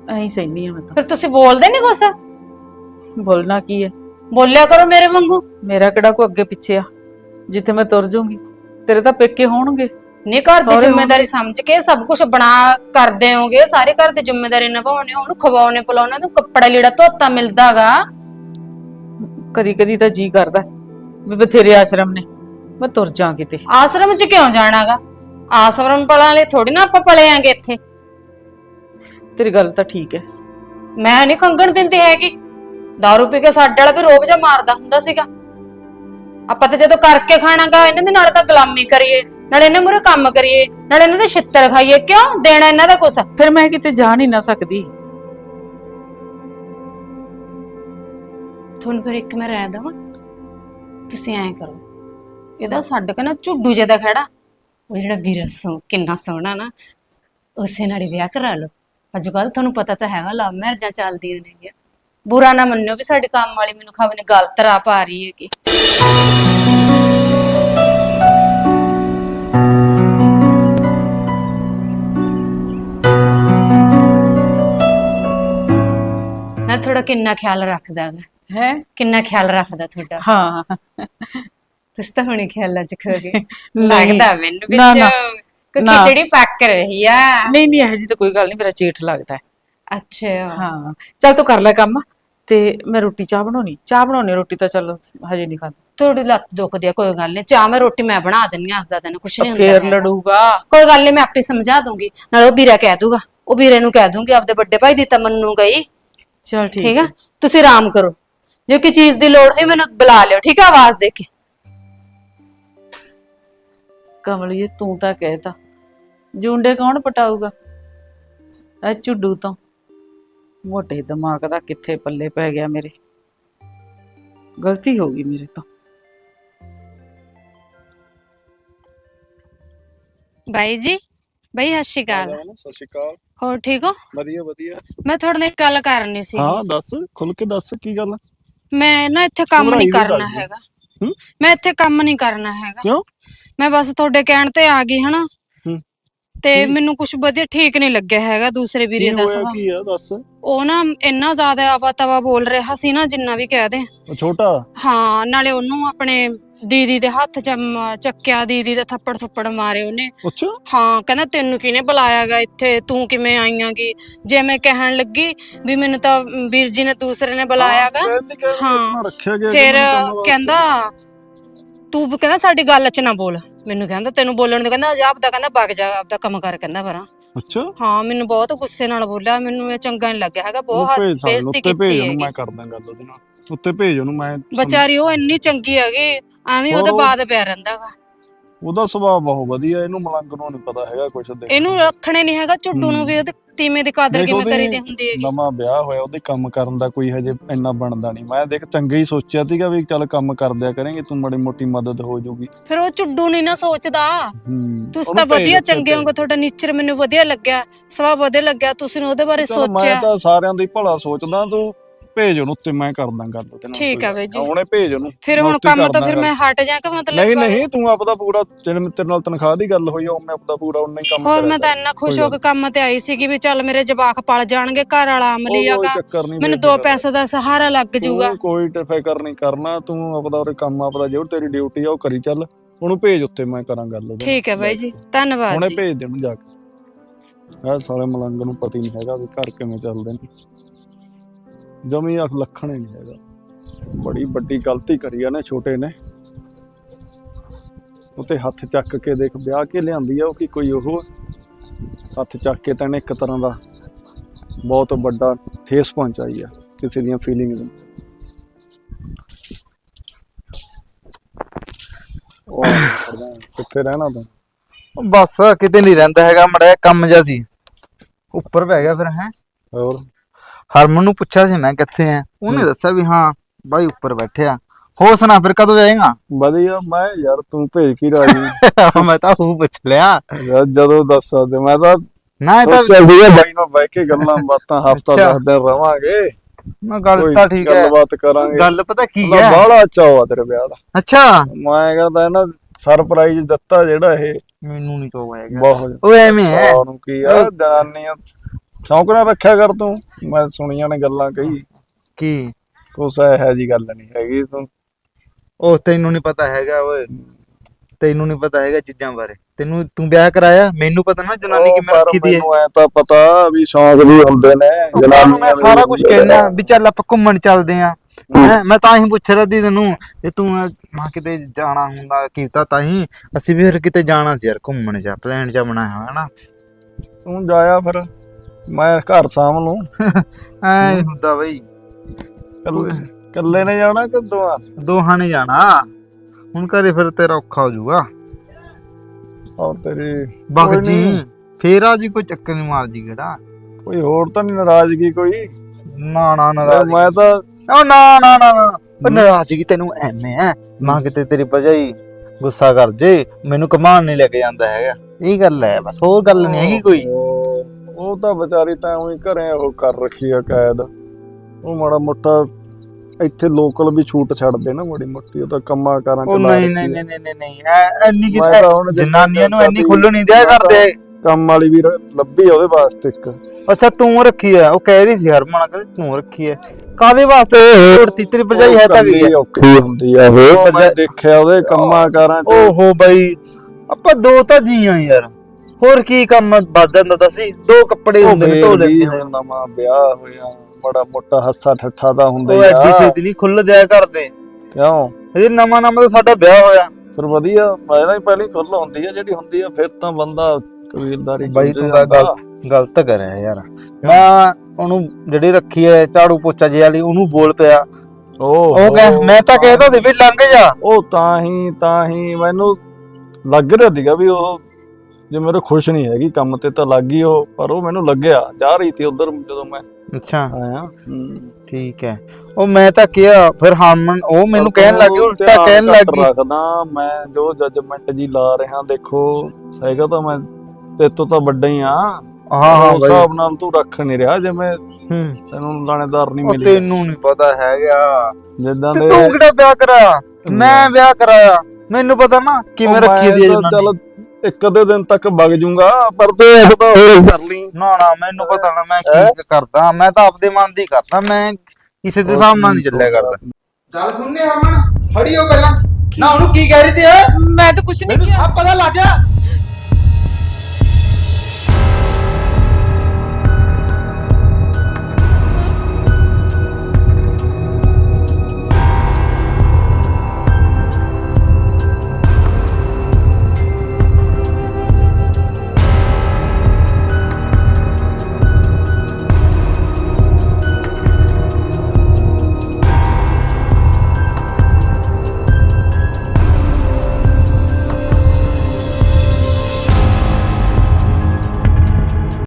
ਐਂ ਸਹਿਨੀ ਆ ਮੈਂ ਤਾਂ। ਫਿਰ ਤੁਸੀਂ ਬੋਲਦੇ ਨਹੀਂ ਕੁਛ? ਬੋਲਣਾ ਕੀ ਹੈ ਬੋਲਿਆ ਕਰੋ ਮੇਰੇ ਵਾਂਗੂ। ਮੇਰਾ ਕਿਹੜਾ ਕੋ ਅੱਗੇ ਪਿੱਛੇ ਆ? ਜਿੱਥੇ ਮੈਂ ਤੁਰ ਜਾਊਂਗੀ। ਤੇਰੇ ਤਾਂ ਪੇਕੇ ਹੋਣਗੇ। ਨਹੀਂ ਘਰ ਦੀ ਸਹੁਰੇ ਜ਼ਿੰਮੇਵਾਰੀ ਸਮਝ ਕੇ ਸਭ ਕੁਝ ਬਣਾ ਕਰਦੇ ਹੋਗੇ। ਸਾਰੇ ਘਰ ਦੀ ਜ਼ਿੰਮੇਵਾਰੀ ਨਿਭਾਉਣੇ ਉਹਨੂੰ ਖਵਾਉਣੇ ਪਿਲਾਉਣੇ ਤੂੰ ਕੱਪੜਾ ਲੀੜਾ ਧੋਤਾ ਮਿਲਦਾਗਾ ਕਦੀ ਕਦੀ ਤਾਂ ਜੀ ਕਰਦਾ। ਵੀ ਬਥੇਰੇ ਆਸ਼ਰਮ ਨੇ। ਮੈਂ ਤੁਰ ਜਾ ਕਿਤੇ। ਆਸ਼ਰਮ 'ਚ ਕਿਉਂ ਜਾਣਾਗਾ ਆਸ਼ਰਮ ਪਲਾਂ ਲਈ ਥੋੜੀ ਨਾ ਆਪਾਂ ਪਲੇ ਆਂਗੇ ਇੱਥੇ। ਤੇਰੀ ਗੱਲ ਤਾਂ ਠੀਕ ਹੈ ਮੈਂ ਨਹੀਂ ਕੰਗਣ ਦਿੰਦੀ ਹੈਗੀ। दारू ਪੀ ਕੇ ਸਾਡੇ ਵਾਲਾ ਵੀ ਰੋਬ ਜਾ ਮਾਰਦਾ ਹੁੰਦਾ ਸੀਗਾ। ਆਪਾਂ ਤਾਂ ਜਦੋਂ ਕਰਕੇ ਖਾਣਾਗਾ ਇਹਨਾਂ ਦੇ ਨਾਲ ਤਾਂ ਗੁਲਾਮੀ ਕਰੀਏ ਨਾਲੇ ਇਹਨਾਂ ਮੂਰੇ ਕੰਮ ਕਰੀਏ ਨਾਲੇ ਇਹਨਾਂ ਦੇ ਛਿੱਤਰ ਖਾਈਏ। ਕਿਉਂ? ਦੇਣਾ ਇਹਨਾਂ ਦਾ ਕੁਛ? ਫਿਰ ਮੈਂ ਕਿਤੇ ਜਾ ਨਹੀਂ ਨਾ ਸਕਦੀ। ਤੁਹਾਨੂੰ ਫਿਰ ਇੱਕ ਮੈਂ ਰਹਿ ਦਵਾਂ। ਤੁਸੀਂ ਐਂ ਕਰੋ। ਇਹਦਾ ਸਾਡੇ ਕਨਾ ਝੁੱਡੂ ਜੇ ਦਾ ਖੜਾ। ਉਹ ਜਿਹੜਾ ਵੀਰ ਸੋ ਕਿੰਨਾ ਸੋਹਣਾ ਨਾ ਉਸੇ ਨਾਲ ਹੀ ਵਿਆਹ ਕਰਾ ਲਓ। ਅੱਜ ਕੱਲ ਤੁਹਾਨੂੰ ਪਤਾ ਤਾਂ ਹੈਗਾ ਲਵ ਮੈਰਿਜਾਂ ਚੱਲਦੀਆਂ ਨੇਗੀਆਂ ਬੁਰਾ ਨਾ ਮੰਨਿਓ ਵੀ ਸਾਡੇ ਕੰਮ ਵਾਲੀ ਮੈਨੂੰ ਖਬਰ ਨੇ ਗਲਤ ਰਾਹ ਪਾ ਰਹੀ ਹੈਗੀ। ਨਾ ਥੋੜਾ ਕਿੰਨਾ ਖਿਆਲ ਰੱਖਦਾ ਹੈਗਾ। ਹੈ? ਕਿੰਨਾ ਖਿਆਲ ਰੱਖਦਾ ਤੁਹਾਡਾ? ਹਾਂ। ਤੁਸੀਂ ਤਾਂ ਹੁਣੇ ਖਿਆਲਾਂ ਚ ਖੋ ਗਏ। ਲੱਗਦਾ ਮੈਨੂੰ ਨਾ, ਵਿੱਚ ਨਾ। ਕੋਈ ਨਾ। ਖਿਚੜੀ ਪੱਕ ਰਹੀ ਆ। ਨਹੀਂ ਨਹੀਂ ਇਹ ਜੀ ਤਾਂ ਕੋਈ ਗੱਲ ਨਹੀਂ ਮੇਰਾ ਜੇਠ ਲੱਗਦਾ। ਹੈ ਅੱਛਾ। ਹਾਂ। ਚੱਲ ਤੂੰ ਕਰ ਲੈ ਕੰਮ ਤੇ ਮੈਂ ਰੋਟੀ ਚਾਹ ਬਣਾਉਣੀ। ਚਾਹ ਬਣਾਉਣੀ ਰੋਟੀ ਤਾਂ ਚੱਲ ਹਜੇ ਨਹੀਂ ਖਾਂਦੀ ਥੋੜੀ ਲੱਤ ਦੁਖਦੀ ਆ ਕੋਈ ਗੱਲ ਨਹੀਂ। ਚਾਹ ਮੈਂ ਰੋਟੀ ਮੈਂ ਬਣਾ ਦਿੰਨੀ ਆ ਅਸਦਾ ਤੈਨੂੰ ਕੁਛ ਨਹੀਂ ਹੁੰਦਾ ਫੇਰ ਹੈਗਾ। ਲੜੂਗਾ। ਕੋਈ ਗੱਲ ਨਹੀਂ ਮੈਂ ਆਪੇ ਸਮਝਾ ਦੂੰਗੀ। ਨਾਲ ਉਹ ਵੀਰਾ ਕਹਿ ਦੂਗਾ। ਉਹ ਵੀਰੇ ਨੂੰ ਕਹਿ ਦੂੰਗੀ ਆਪਦੇ ਵੱਡੇ ਭਾਈ ਦੀ ਤਾਂ ਮੰਨੂ ਗਈ ਚਲ ਠੀਕ ਠੀਕ ਆ? ਤੁਸੀਂ ਆਰਾਮ ਕਰੋ। ਜੇ ਕੋਈ ਚੀਜ਼ ਦੀ ਲੋੜ ਹੋਈ ਮੈਨੂੰ ਬੁਲਾ ਲਿਓ। ਠੀਕ ਆ? ਆਵਾਜ਼ ਦੇ ਕੇ। ਕਮਲੀਏ ਤੂੰ ਤਾਂ ਕਹਿਤਾ ਜੁੰਡੇ ਕੌਣ ਪਟਾਊਗਾ? ਐ ਝੁੱਡੂ ਤੋਂ। ਮੋਟੇ ਦਿਮਾਗ ਦਾ ਕਿੱਥੇ ਪੱਲੇ ਪੈ ਗਿਆ ਮੇਰੇ। ਗਲਤੀ ਹੋ ਗਈ ਮੇਰੇ ਤੋਂ। ਬਾਈ ਜੀ ਬਾਈ ਸਤਿ ਸ਼੍ਰੀ ਅਕਾਲ। ਸਤਿ ਸ਼੍ਰੀ ਅਕਾਲ। ਹੋਰ ਠੀਕ ਹੋ? ਵਧੀਆ ਵਧੀਆ। ਮੈਂ ਤੁਹਾਡੇ ਨਾਲ ਇੱਕ ਗੱਲ ਕਰਨੀ ਸੀ ਹਾਂ ਦੱਸ ਖੁੱਲ ਕੇ ਦੱਸ ਕੀ ਗੱਲ ਮੈਂ ਨਾ ਇੱਥੇ ਕੰਮ ਨਹੀਂ ਕਰਨਾ। ਹੈਗਾ। ਹੂੰ? ਮੈਂ ਇੱਥੇ ਕੰਮ ਨਹੀਂ ਕਰਨਾ ਹੈਗਾ। ਕਿਉਂ? ਮੈਂ ਬਸ ਤੁਹਾਡੇ ਕਹਿਣ ਤੇ ਆ ਗਈ ਹਨਾ? ਹੂੰ। ਤੇ ਮੈਨੂੰ ਕੁਝ ਵਧੀਆ ਠੀਕ ਨਹੀਂ ਲੱਗਿਆ ਹੈਗਾ ਦੂਸਰੇ ਵੀਰੇ ਕੀ ਦਾ ਹੋਇਆ ਸੁਭਾਅ। ਕੀ ਆ? ਦੱਸ। ਉਹ ਨਾ ਇੰਨਾ ਜ਼ਿਆਦਾ ਆਵਾ ਤਵਾ ਬੋਲ ਰਿਹਾ ਸੀ ਨਾ ਜਿੰਨਾ ਵੀ ਕਹਿ ਦੇ। ਉਹ ਛੋਟਾ? ਹਾਂ ਨਾਲੇ ਉਹਨੂੰ ਆਪਣੇ ਦੀਦੀ ਦੇ ਹੱਥ ਚ ਮ- ਚੱਕਿਆ ਦੀਦੀ ਦੇ ਥੱਪੜ ਥੱਪੜ ਮਾਰੇ ਉਹਨੇ। ਅੱਛਾ। ਹਾਂ ਕਹਿੰਦਾ ਤੈਨੂੰ ਕਿਹਨੇ ਬੁਲਾਇਆਗਾ ਇੱਥੇ? ਤੂੰ ਕਿਵੇਂ ਆਈਆਂਗੀ? ਜੇ ਮੈਂ ਕਹਿਣ ਲੱਗੀ ਵੀ ਮੈਨੂੰ ਤਾਂ ਵੀਰ ਜੀ ਨੇ ਦੂਸਰੇ ਨੇ ਬੁਲਾਇਆਗਾ ਕਹਿੰਦੀ ਕਿ ਹਾਂ। ਆਪਣਾ ਰੱਖਿਆ ਗਿਆ ਫਿਰ ਕੰਮ। ਕਹਿੰਦਾ ਤੂੰ ਕਹਿੰਦਾ ਸਾਡੀ ਗੱਲ 'ਚ ਨਾ ਬੋਲ। ਮੈਨੂੰ ਕਹਿੰਦਾ ਤੈਨੂੰ ਬੋਲਣ ਦੇ ਕਹਿੰਦਾ ਜਾ ਆਪਦਾ ਕਹਿੰਦਾ ਵਗ ਜਾ ਆਪਦਾ ਕੰਮ ਕਰ ਕਹਿੰਦਾ ਪਰਾਂ। ਅੱਛਾ। ਹਾਂ ਮੈਨੂੰ ਬਹੁਤ ਗੁੱਸੇ ਨਾਲ ਬੋਲਿਆ ਮੈਨੂੰ ਇਹ ਚੰਗਾ ਨਹੀਂ ਲੱਗਿਆ ਹੈਗਾ ਬਹੁਤ ਬੇਇੱਜ਼ਤੀ ਕੀਤੀ ਹੈਗੀ। ਮੈਂ ਕਰਦਾ ਗੱਲ ਉਹਦੇ ਨਾਲ। ਉੱਤੇ ਭੇਜ ਉਹਨੂੰ ਮੈਂ ਵਿਚਾਰੀ ਉਹ ਇੰਨੀ ਚੰਗੀ ਹੈਗੀ ਐਵੇਂ ਉਹਦੇ ਬਾਅਦ ਪਿਆ ਰਹਿੰਦਾਗਾ ਉਹਦਾ ਸੁਭਾਅ ਬਹੁਤ ਵਧੀਆ ਇਹਨੂੰ ਮਲੰਗ ਨੂੰ ਨਹੀਂ ਪਤਾ ਹੈਗਾ ਕੁਛ ਦੇ ਇਹਨੂੰ ਰੱਖਣੇ ਨਹੀਂ ਹੈਗਾ ਝੁੱਡੂ ਨੂੰ ਵੀ ਉਹਦੇ ਤੀਵੇਂ ਦੀ ਕਦਰ ਕਿਵੇਂ ਕਰੀਦੀ ਹੁੰਦੀ ਹੈਗੀ। ਨਵਾਂ ਵਿਆਹ ਹੋਇਆ ਉਹਦੇ ਕੰਮ ਕਰਨ ਦਾ ਕੋਈ ਹਜੇ ਇੰਨਾ ਬਣਦਾ ਨਹੀਂ ਮੈਂ ਦੇਖ ਚੰਗਾ ਹੀ ਸੋਚਿਆ ਸੀਗਾ ਵੀ ਚੱਲ ਕੰਮ ਕਰਦਿਆ ਕਰਾਂਗੇ ਤੂੰ ਮਾੜੀ ਮੋਟੀ ਮਦਦ ਹੋ ਜਾਊਗੀ ਫਿਰ ਉਹ ਝੁੱਡੂ ਨਹੀਂ ਨਾ ਸੋਚਦਾ। ਹੂੰ ਤੁਸੀਂ ਤਾਂ ਵਧੀਆ ਚੰਗੇ। ਹੋਗੇ ਤੁਹਾਡਾ ਨੇਚਰ ਮੈਨੂੰ ਵਧੀਆ ਲੱਗਿਆ ਸੁਭਾਅ ਵਧੀਆ ਲੱਗਿਆ ਤੁਸੀਂ ਉਹਦੇ ਬਾਰੇ ਚੱਲ ਮੈਂ ਸੋਚਿਆ। ਤਾਂ ਸਾਰਿਆਂ ਦੀ ਭਲਾ ਸੋਚਦਾ ਤੂੰ ਭੇਜ ਉਹਨੂੰ ਉੱਤੇ ਮੈਂ ਕਰਦਾ ਗੱਲ ਉਹਦੇ ਨਾਲ ਠੀਕ ਆ ਬਈ ਜੀ। ਹੁਣੇ ਭੇਜ ਉਹਨੂੰ। ਫਿਰ ਹੁਣ ਉੱਤੇ ਕੰਮ ਤਾਂ ਕਰਦਾ ਫਿਰ। ਮੈਂ ਹਟ ਜਾ ਕਿ ਮਤਲਬ ਨਹੀਂ ਨਹੀਂ ਤੂੰ ਆਪਦਾ ਪੂਰਾ ਜਿਹੜੇ ਤੇਰੇ ਨਾਲ ਤਨਖਾਹ ਦੀ ਗੱਲ ਹੋਈ ਆ ਮੈਂ ਆਪਦਾ ਪੂਰਾ ਉਨਾ ਹੀ ਕੰਮ ਹੋਰ ਮੈਂ ਤਾਂ। ਇੰਨਾ ਖੁਸ਼ ਹੋ ਕੇ ਕੰਮ ਤੇ ਆਈ ਸੀ ਕਿ ਵੀ ਚੱਲ ਮੇਰੇ ਜਵਾਕ ਪਲ ਜਾਣਗੇ ਘਰ ਵਾਲਾ ਅਮਲੀ ਨਹੀਂ ਮੈਨੂੰ ਦੋ ਪੈਸੇ ਦਾ ਸਹਾਰਾ ਲੱਗ ਜਾਊਗਾ। ਤੂੰ ਕੋਈ ਤੇ ਫਿਕਰ ਨਹੀਂ ਕਰਨਾ ਤੂੰ ਆਪਦਾ ਉਹ ਕੰਮ ਆਪਦਾ ਜੋ ਤੇਰੀ ਡਿਊਟੀ ਆ ਉਹ ਕਰੀ ਚੱਲ। ਉਹਨੂੰ ਭੇਜ ਉੱਤੇ ਮੈਂ ਕਰਾਂ ਗੱਲ ਉਹਦੇ ਠੀਕ ਹੈ। ਬਾਈ ਜੀ ਧੰਨਵਾਦ ਹੁਣੇ ਜੀ। ਭੇਜ ਦੇ ਉਹਨੂੰ ਜਾ ਕੇ। ਇਹ ਸਾਲੇ ਮਲੰਗ ਨੂੰ ਪਤਾ ਹੀ ਨਹੀਂ ਹੈਗਾ ਵੀ ਘਰ ਕਿਵੇਂ ਚੱਲਦੇ ਨੇ। ਜਮੀ ਅੱਖ ਲੱਖਣ ਹੀ ਨਹੀਂ ਹੈਗਾ। ਬੜੀ ਵੱਡੀ ਗਲਤੀ ਕਰੀ ਆ ਨੇ ਛੋਟੇ ਨੇ। ਉਤੇ ਹੱਥ ਚੱਕ ਕੇ ਦੇਖ ਵਿਆਹ ਕੇ ਲਿਆਂਦੀ ਆ ਉਹ ਕੀ ਕੋਈ ਉਹ? ਹੱਥ ਚੱਕ ਕੇ ਤਾਂ ਇੱਕ ਤਰ੍ਹਾਂ ਦਾ ਬਹੁਤ ਵੱਡਾ ਠੇਸ ਪਹੁੰਚਾਈ ਆ ਕਿਸੇ ਦੀਆਂ ਫੀਲਿੰਗ ਨੂੰ। ਉਹ ਕਰਦਾ, ਕਿੱਥੇ ਰਹਿਣਾ ਤੂੰ? ਬਸ ਕਿਤੇ ਨਹੀਂ ਰਹਿੰਦਾ ਹੈਗਾ ਮੜਾ ਕੰਮ ਜਾ ਸੀ। ਉੱਪਰ ਬਹਿ ਗਿਆ ਫਿਰ ਹੈ। ਹੋਰ? ਹਰਮਨ ਨੂੰ ਪੁੱਛਿਆ ਸੀ ਮੈਂ ਕਿੱਥੇ ਆ? ਉਹਨੇ ਦੱਸਿਆ ਵੀ ਹਾਂ ਬਾਈ ਉੱਪਰ ਬੈਠਿਆ ਹੋ ਸੁਣਾ ਫਿਰ ਕਦੋਂ ਜਾਏਗਾ? ਵਧੀਆ ਮੈਂ ਯਾਰ ਤੂੰ ਭੇਜ ਕੀ ਰਾਜੀ? ਮੈਂ ਤਾਂ ਉਹ ਪੁੱਛ ਲਿਆ। ਜਦੋਂ ਦੱਸ ਸਕਦੇ ਮੈਂ ਤਾਂ ਨਾ ਇਹ ਤਾਂ ਚੱਲ ਵੀਰੇ ਬਾਈ ਨਾਲ ਬਹਿ ਕੇ ਗੱਲਾਂ ਬਾਤਾਂ ਹਫਤਾ ਅੱਛਾ। ਦਸ ਦਿਨ ਰਵਾਂਗੇ। ਮੈਂ ਗੱਲ ਤਾਂ ਠੀਕ ਹੈ। ਗੱਲਬਾਤ ਕਰਾਂਗੇ। ਗੱਲ ਪਤਾ ਕੀ ਹੈ? ਬਾਹਲਾ ਚਾਅ ਆ ਤੇਰੇ ਵਿਆਹ ਦਾ। ਅੱਛਾ। ਮੈਂ ਕਹਿੰਦਾ ਨਾ ਸਰਪ੍ਰਾਈਜ਼ ਦਿੱਤਾ ਜਿਹੜਾ ਇਹ। ਮੈਨੂੰ ਨਹੀਂ ਕਹੋ ਹੈਗਾ। ਬਹੁਤ। ਉਹ ਐਵੇਂ ਹੈ। ਉਹਨੂੰ ਕੀ ਆ ਜਾਨੀਆਂ ਸ਼ੌਂਕ ਨਾਲ ਰੱਖਿਆ ਕਰ ਤੂੰ। ਮੈਂ ਸੁਣੀਆਂ ਨੇ ਗੱਲਾਂ ਕਈ। ਕੀ? ਕੁਛ ਇਹੋ ਜੀ ਗੱਲ ਨਹੀਂ ਹੈਗੀ ਤੂੰ। ਉਹ ਤੈਨੂੰ ਨਹੀਂ ਪਤਾ ਹੈਗਾ ਓਏ। ਤੈਨੂੰ ਨਹੀਂ ਪਤਾ ਹੈਗਾ ਚੀਜ਼ਾਂ ਬਾਰੇ। ਤੈਨੂੰ ਤੂੰ ਵਿਆਹ ਕਰਾਇਆ? ਮੈਨੂੰ ਪਤਾ ਨਾ ਜਨਾਨੀ ਉਹ ਕਿਵੇਂ ਪਰ ਰੱਖੀ ਦੀ ਹੈ। ਮੈਨੂੰ ਐ ਤਾਂ ਪਤਾ ਵੀ ਸ਼ੌਂਕ ਵੀ ਹੁੰਦੇ ਨੇ ਜਨਾਨੀ ਮੈਂ ਦੇ ਸਾਰਾ ਵੀ ਕੁਝ ਹੁੰਦੇ ਨੇ। ਕਹਿਣਾ ਵੀ ਚੱਲ ਆਪਾਂ ਘੁੰਮਣ ਚੱਲਦੇ ਆਂ। ਹੈਂ, ਮੈਂ ਤਾਂ ਹੀ ਪੁੱਛ ਰਿਹਾ ਸੀ ਤੈਨੂੰ ਜੇ ਤੂੰ ਅਹ, ਮਾਂ ਕਿਤੇ ਜਾਣਾ ਹੁੰਦਾ ਕੀਤਾ ਤਾਂ ਹੀ। ਅਸੀਂ ਵੀ ਫਿਰ ਕਿਤੇ ਜਾਣਾ ਸੀ ਯਾਰ ਘੁੰਮਣ ਜਾ ਪਲਾਨ ਜਾ ਬਣਾਇਆ ਹੋਇਆ ਨਾ। ਤੂੰ ਜਾਇਆ ਫਿਰ। ਮੈਂ ਘਰ ਸਾਂਭ ਲੂੰ ਐ ਹੁੰਦਾ ਬਈ। ਕੱਲੇ- ਨੇ। ਜਾਣਾ ਕਿ ਦੋਵਾਂ? ਦੋਹਾਂ ਨੇ ਜਾਣਾ। ਹੁਣ ਘਰੇ ਫਿਰ ਤੇਰਾ ਔਖਾ ਹੋ ਜਾਊਗਾ। ਔਰ ਤੇਰੀ ਬਗ ਜੀ। ਫੇਰ ਆ ਜੀ ਕੋਈ ਚੱਕਰ ਨਹੀਂ ਮਾਰ ਜੀ ਕਿਹੜਾ। ਕੋਈ ਹੋਰ ਤਾਂ ਨਹੀਂ ਨਾਰਾਜ਼ਗੀ ਕੋਈ? ਨਾ ਨਾ ਨਾਰਾਜ਼ਗੀ। ਮੈਂ ਤਾਂ ਉਹ ਨਾ ਨਾ ਨਾ ਨਾ। ਨਾਰਾਜ਼ਗੀ ਤੈਨੂੰ ਐਵੇਂ ਐ। ਮਾਂ ਕਿਤੇ ਤੇਰੀ ਭਜਾਈ ਗੁੱਸਾ ਕਰ ਜੇ। ਮੈਨੂੰ ਕਮਾਨ ਨਹੀਂ ਲੈ ਕੇ ਜਾਂਦਾ ਹੈਗਾ। ਇਹ ਗੱਲ ਹੈ ਬਸ ਹੋਰ ਗੱਲ ਨਹੀਂ ਹੈਗੀ ਕੋਈ। ਉਹ ਤਾਂ ਵਿਚਾਰੀ ਤਾਂ ਉਹੀ ਘਰੇ ਉਹ ਕਰ ਰੱਖੀ ਆ ਕੈਦ। ਉਹ ਮਾੜਾ ਮੋਟਾ ਇੱਥੇ ਲੋਕਲ ਵੀ ਛੂਟ ਛੱਡਦੇ ਨਾ ਮਾੜੀ ਮੋਟੀ ਉਹ ਤਾਂ ਕੰਮਾਂ ਕਾਰਾਂ ਉਹ ਨਹੀਂ ਨਹੀਂ ਆ। ਨਹੀਂ ਨਹੀਂ ਨਹੀਂ ਐ ਇੰਨੀ ਕਿ ਮੈਂ ਤਾਂ ਹੁਣ ਜੇ ਜਨਾਨੀਆਂ ਨੂੰ ਇੰਨੀ ਕਰਦੀ- ਖੁੱਲ੍ਹ ਨਹੀਂ ਦਿਆ ਕਰਦੇ। ਕੰਮ ਵਾਲੀ ਵੀ ਰ- ਲੱਭੀ ਆ ਉਹਦੇ ਵਾਸਤੇ ਇੱਕ। ਅੱਛਾ ਤੂੰ ਰੱਖੀ ਐ ਉਹ ਕਹਿ ਰਹੀ ਸੀ ਹਰਮਨ ਕਹਿੰਦੀ ਤੂੰ ਰੱਖੀ ਐ ਕਾਦੇ ਵਾਸਤੇ? ਛੋੜਤੀ ਤੇਰੀ ਭਜਾਈ ਹੈ ਤਾਂ ਗਈ ਐ ਔਖੀ ਹੁੰਦੀ ਆ ਉਹ ਮੈਂ- ਦੇਖਿਆ ਉਹਦੇ ਕੰਮਾਂ ਕਾਰਾਂ ਚ। ਓਹੋ ਬਾਈ ਆਪਾਂ ਦੋ ਤਾਂ ਜੀ ਆ ਯਾਰ। ਹੋਰ ਕੀ ਕੰਮ ਵੱਧ ਜਾਂਦਾ ਤਾਂ ਸੀ? ਦੋ ਕੱਪੜੇ ਉਹ ਹੁੰਦੇ ਨੇ ਧੋ ਲੈਂਦੇ ਹੁਣ ਨਵਾਂ ਵਿਆਹ ਹੋਇਆ ਮਾੜਾ ਮੋਟਾ ਹੱਸਾ ਠੱਠਾ ਤਾਂ ਹੁੰਦਾ ਉਹ ਹੀ ਐਡੀ ਆ ਛੇਤੀ ਨਹੀਂ ਖੁੱਲ ਦਿਆ ਕਰਦੇ। ਕਿਉਂ? ਇਹ ਨਵਾਂ ਨਵਾਂ ਤਾਂ ਸਾਡਾ ਵਿਆਹ ਹੋਇਆ। ਫਿਰ ਵਧੀਆ ਪਹਿਲਾਂ ਹੀ ਪਹਿਲੀ ਖੁੱਲ ਹੁੰਦੀ ਆ ਜਿਹੜੀ ਹੁੰਦੀ ਆ ਫਿਰ ਤਾਂ ਬੰਦਾ ਕਬੀਲਦਾਰੀ ਬਾਈ ਤੂੰ ਤਾਂ। ਗਲਤ ਕਰਿਆ ਯਾਰ। ਮੈਂ ਉਹਨੂੰ ਜਿਹੜੀ ਰੱਖੀ ਐ ਝਾੜੂ ਪੋਚਾ ਜੇ ਵਾਲੀ ਉਹਨੂੰ ਬੋਲ ਪਿਆ। ਉਹ ਉਹ ਕਹੇ ਮੈਂ ਤਾਂ ਕਹਿਦਾ ਦੇ ਵੀ ਲੰਘ ਜਾ। ਉਹ ਤਾਂ ਹੀ ਤਾਂ ਹੀ ਮੈਨੂੰ ਲੱਗ ਰਿਹਾ ਸੀਗਾ ਵੀ ਉਹ ਜੇ ਮੇਰੇ ਖੁਸ਼ ਨਹੀਂ ਹੈਗੀ ਕੰਮ ਤੇ ਤਾਂ ਲੱਗ ਗਈ ਉਹ ਪਰ ਉਹ ਮੈਨੂੰ ਲੱਗਿਆ ਜਾ ਰਹੀ ਸੀ ਉਧਰ ਜਦੋਂ ਮੈਂ ਅੱਛਾ। ਆਇਆ। ਠੀਕ ਹੈ। ਉਹ ਮੈਂ ਤਾਂ ਕਿਹਾ ਫਿਰ ਹਰਮਨ ਉਹ ਮੈਨੂੰ ਕਹਿਣ ਲੱਗੀ ਉਲਟਾ ਕਹਿਣ ਲੱਗੀ ਰੱਖਦਾ ਮੈਂ ਜੋ ਜੱਜਮੈਂਟ ਜੀ ਲਾ ਰਿਹਾ ਦੇਖੋ ਹੈਗਾ ਤਾਂ ਮੈਂ ਤੇ ਤੋਂ ਤਾਂ ਵੱਡਾ ਹੀ ਆ ਹਾਂ ਹਾਂ ਉਸ ਬਾਈ। ਹਿਸਾਬ ਨਾਲ ਤੂੰ ਰੱਖ ਨਹੀਂ ਰਿਹਾ ਜਿਵੇਂ ਹੂੰ। ਤੈਨੂੰ ਲਾਣੇਦਾਰ ਨਹੀਂ ਮਿਲੀ ਤੈਨੂੰ ਨਹੀਂ ਪਤਾ ਹੈਗਾ। ਜਿੱਦਾਂ ਤੇ ਦੇ ਤੂੰ ਕਿਹੜਾ ਵਿਆਹ ਕਰਾਇਆ? ਮੈਂ ਵਿਆਹ ਕਰਾਇਆ। ਮੈਨੂੰ ਪਤਾ ਨਾ ਕਿਵੇਂ ਰੱਖੀ ਦੀ ਜਨਾਨੀ। ਚੱਲ ਇੱਕ ਅੱਧੇ ਦਿਨ ਤੱਕ ਵਗ ਜੂੰਗਾ ਪਰ ਤੂੰ ਇਹ ਤਾਂ ਹੋਰ ਕਰ ਲਈ। ਨਾ ਨਾ ਮੈਨੂੰ ਪਤਾ ਨਾ ਮੈਂ ਕੀ ਕਰਦਾ ਮੈਂ ਤਾਂ ਆਪਦੇ ਮਨ ਦੀ ਕਰਦਾ ਮੈਂ ਕਿਸੇ ਦੇ ਹਿਸਾਬ ਨਾਲ ਨਹੀਂ ਚੱਲਿਆ ਕਰਦਾ? ਚੱਲ ਸੁਣਨੇ ਹਰਮਨ ਖੜੀ ਹੋ ਪਹਿਲਾਂ। ਨਾ ਉਹਨੂੰ ਕੀ ਕਹਿ ਰਹੀ ਤੇ ਮੈਂ ਤਾਂ ਕੁਝ ਨਹੀਂ ਸਭ ਪਤਾ ਲੱਗ ਗਿਆ।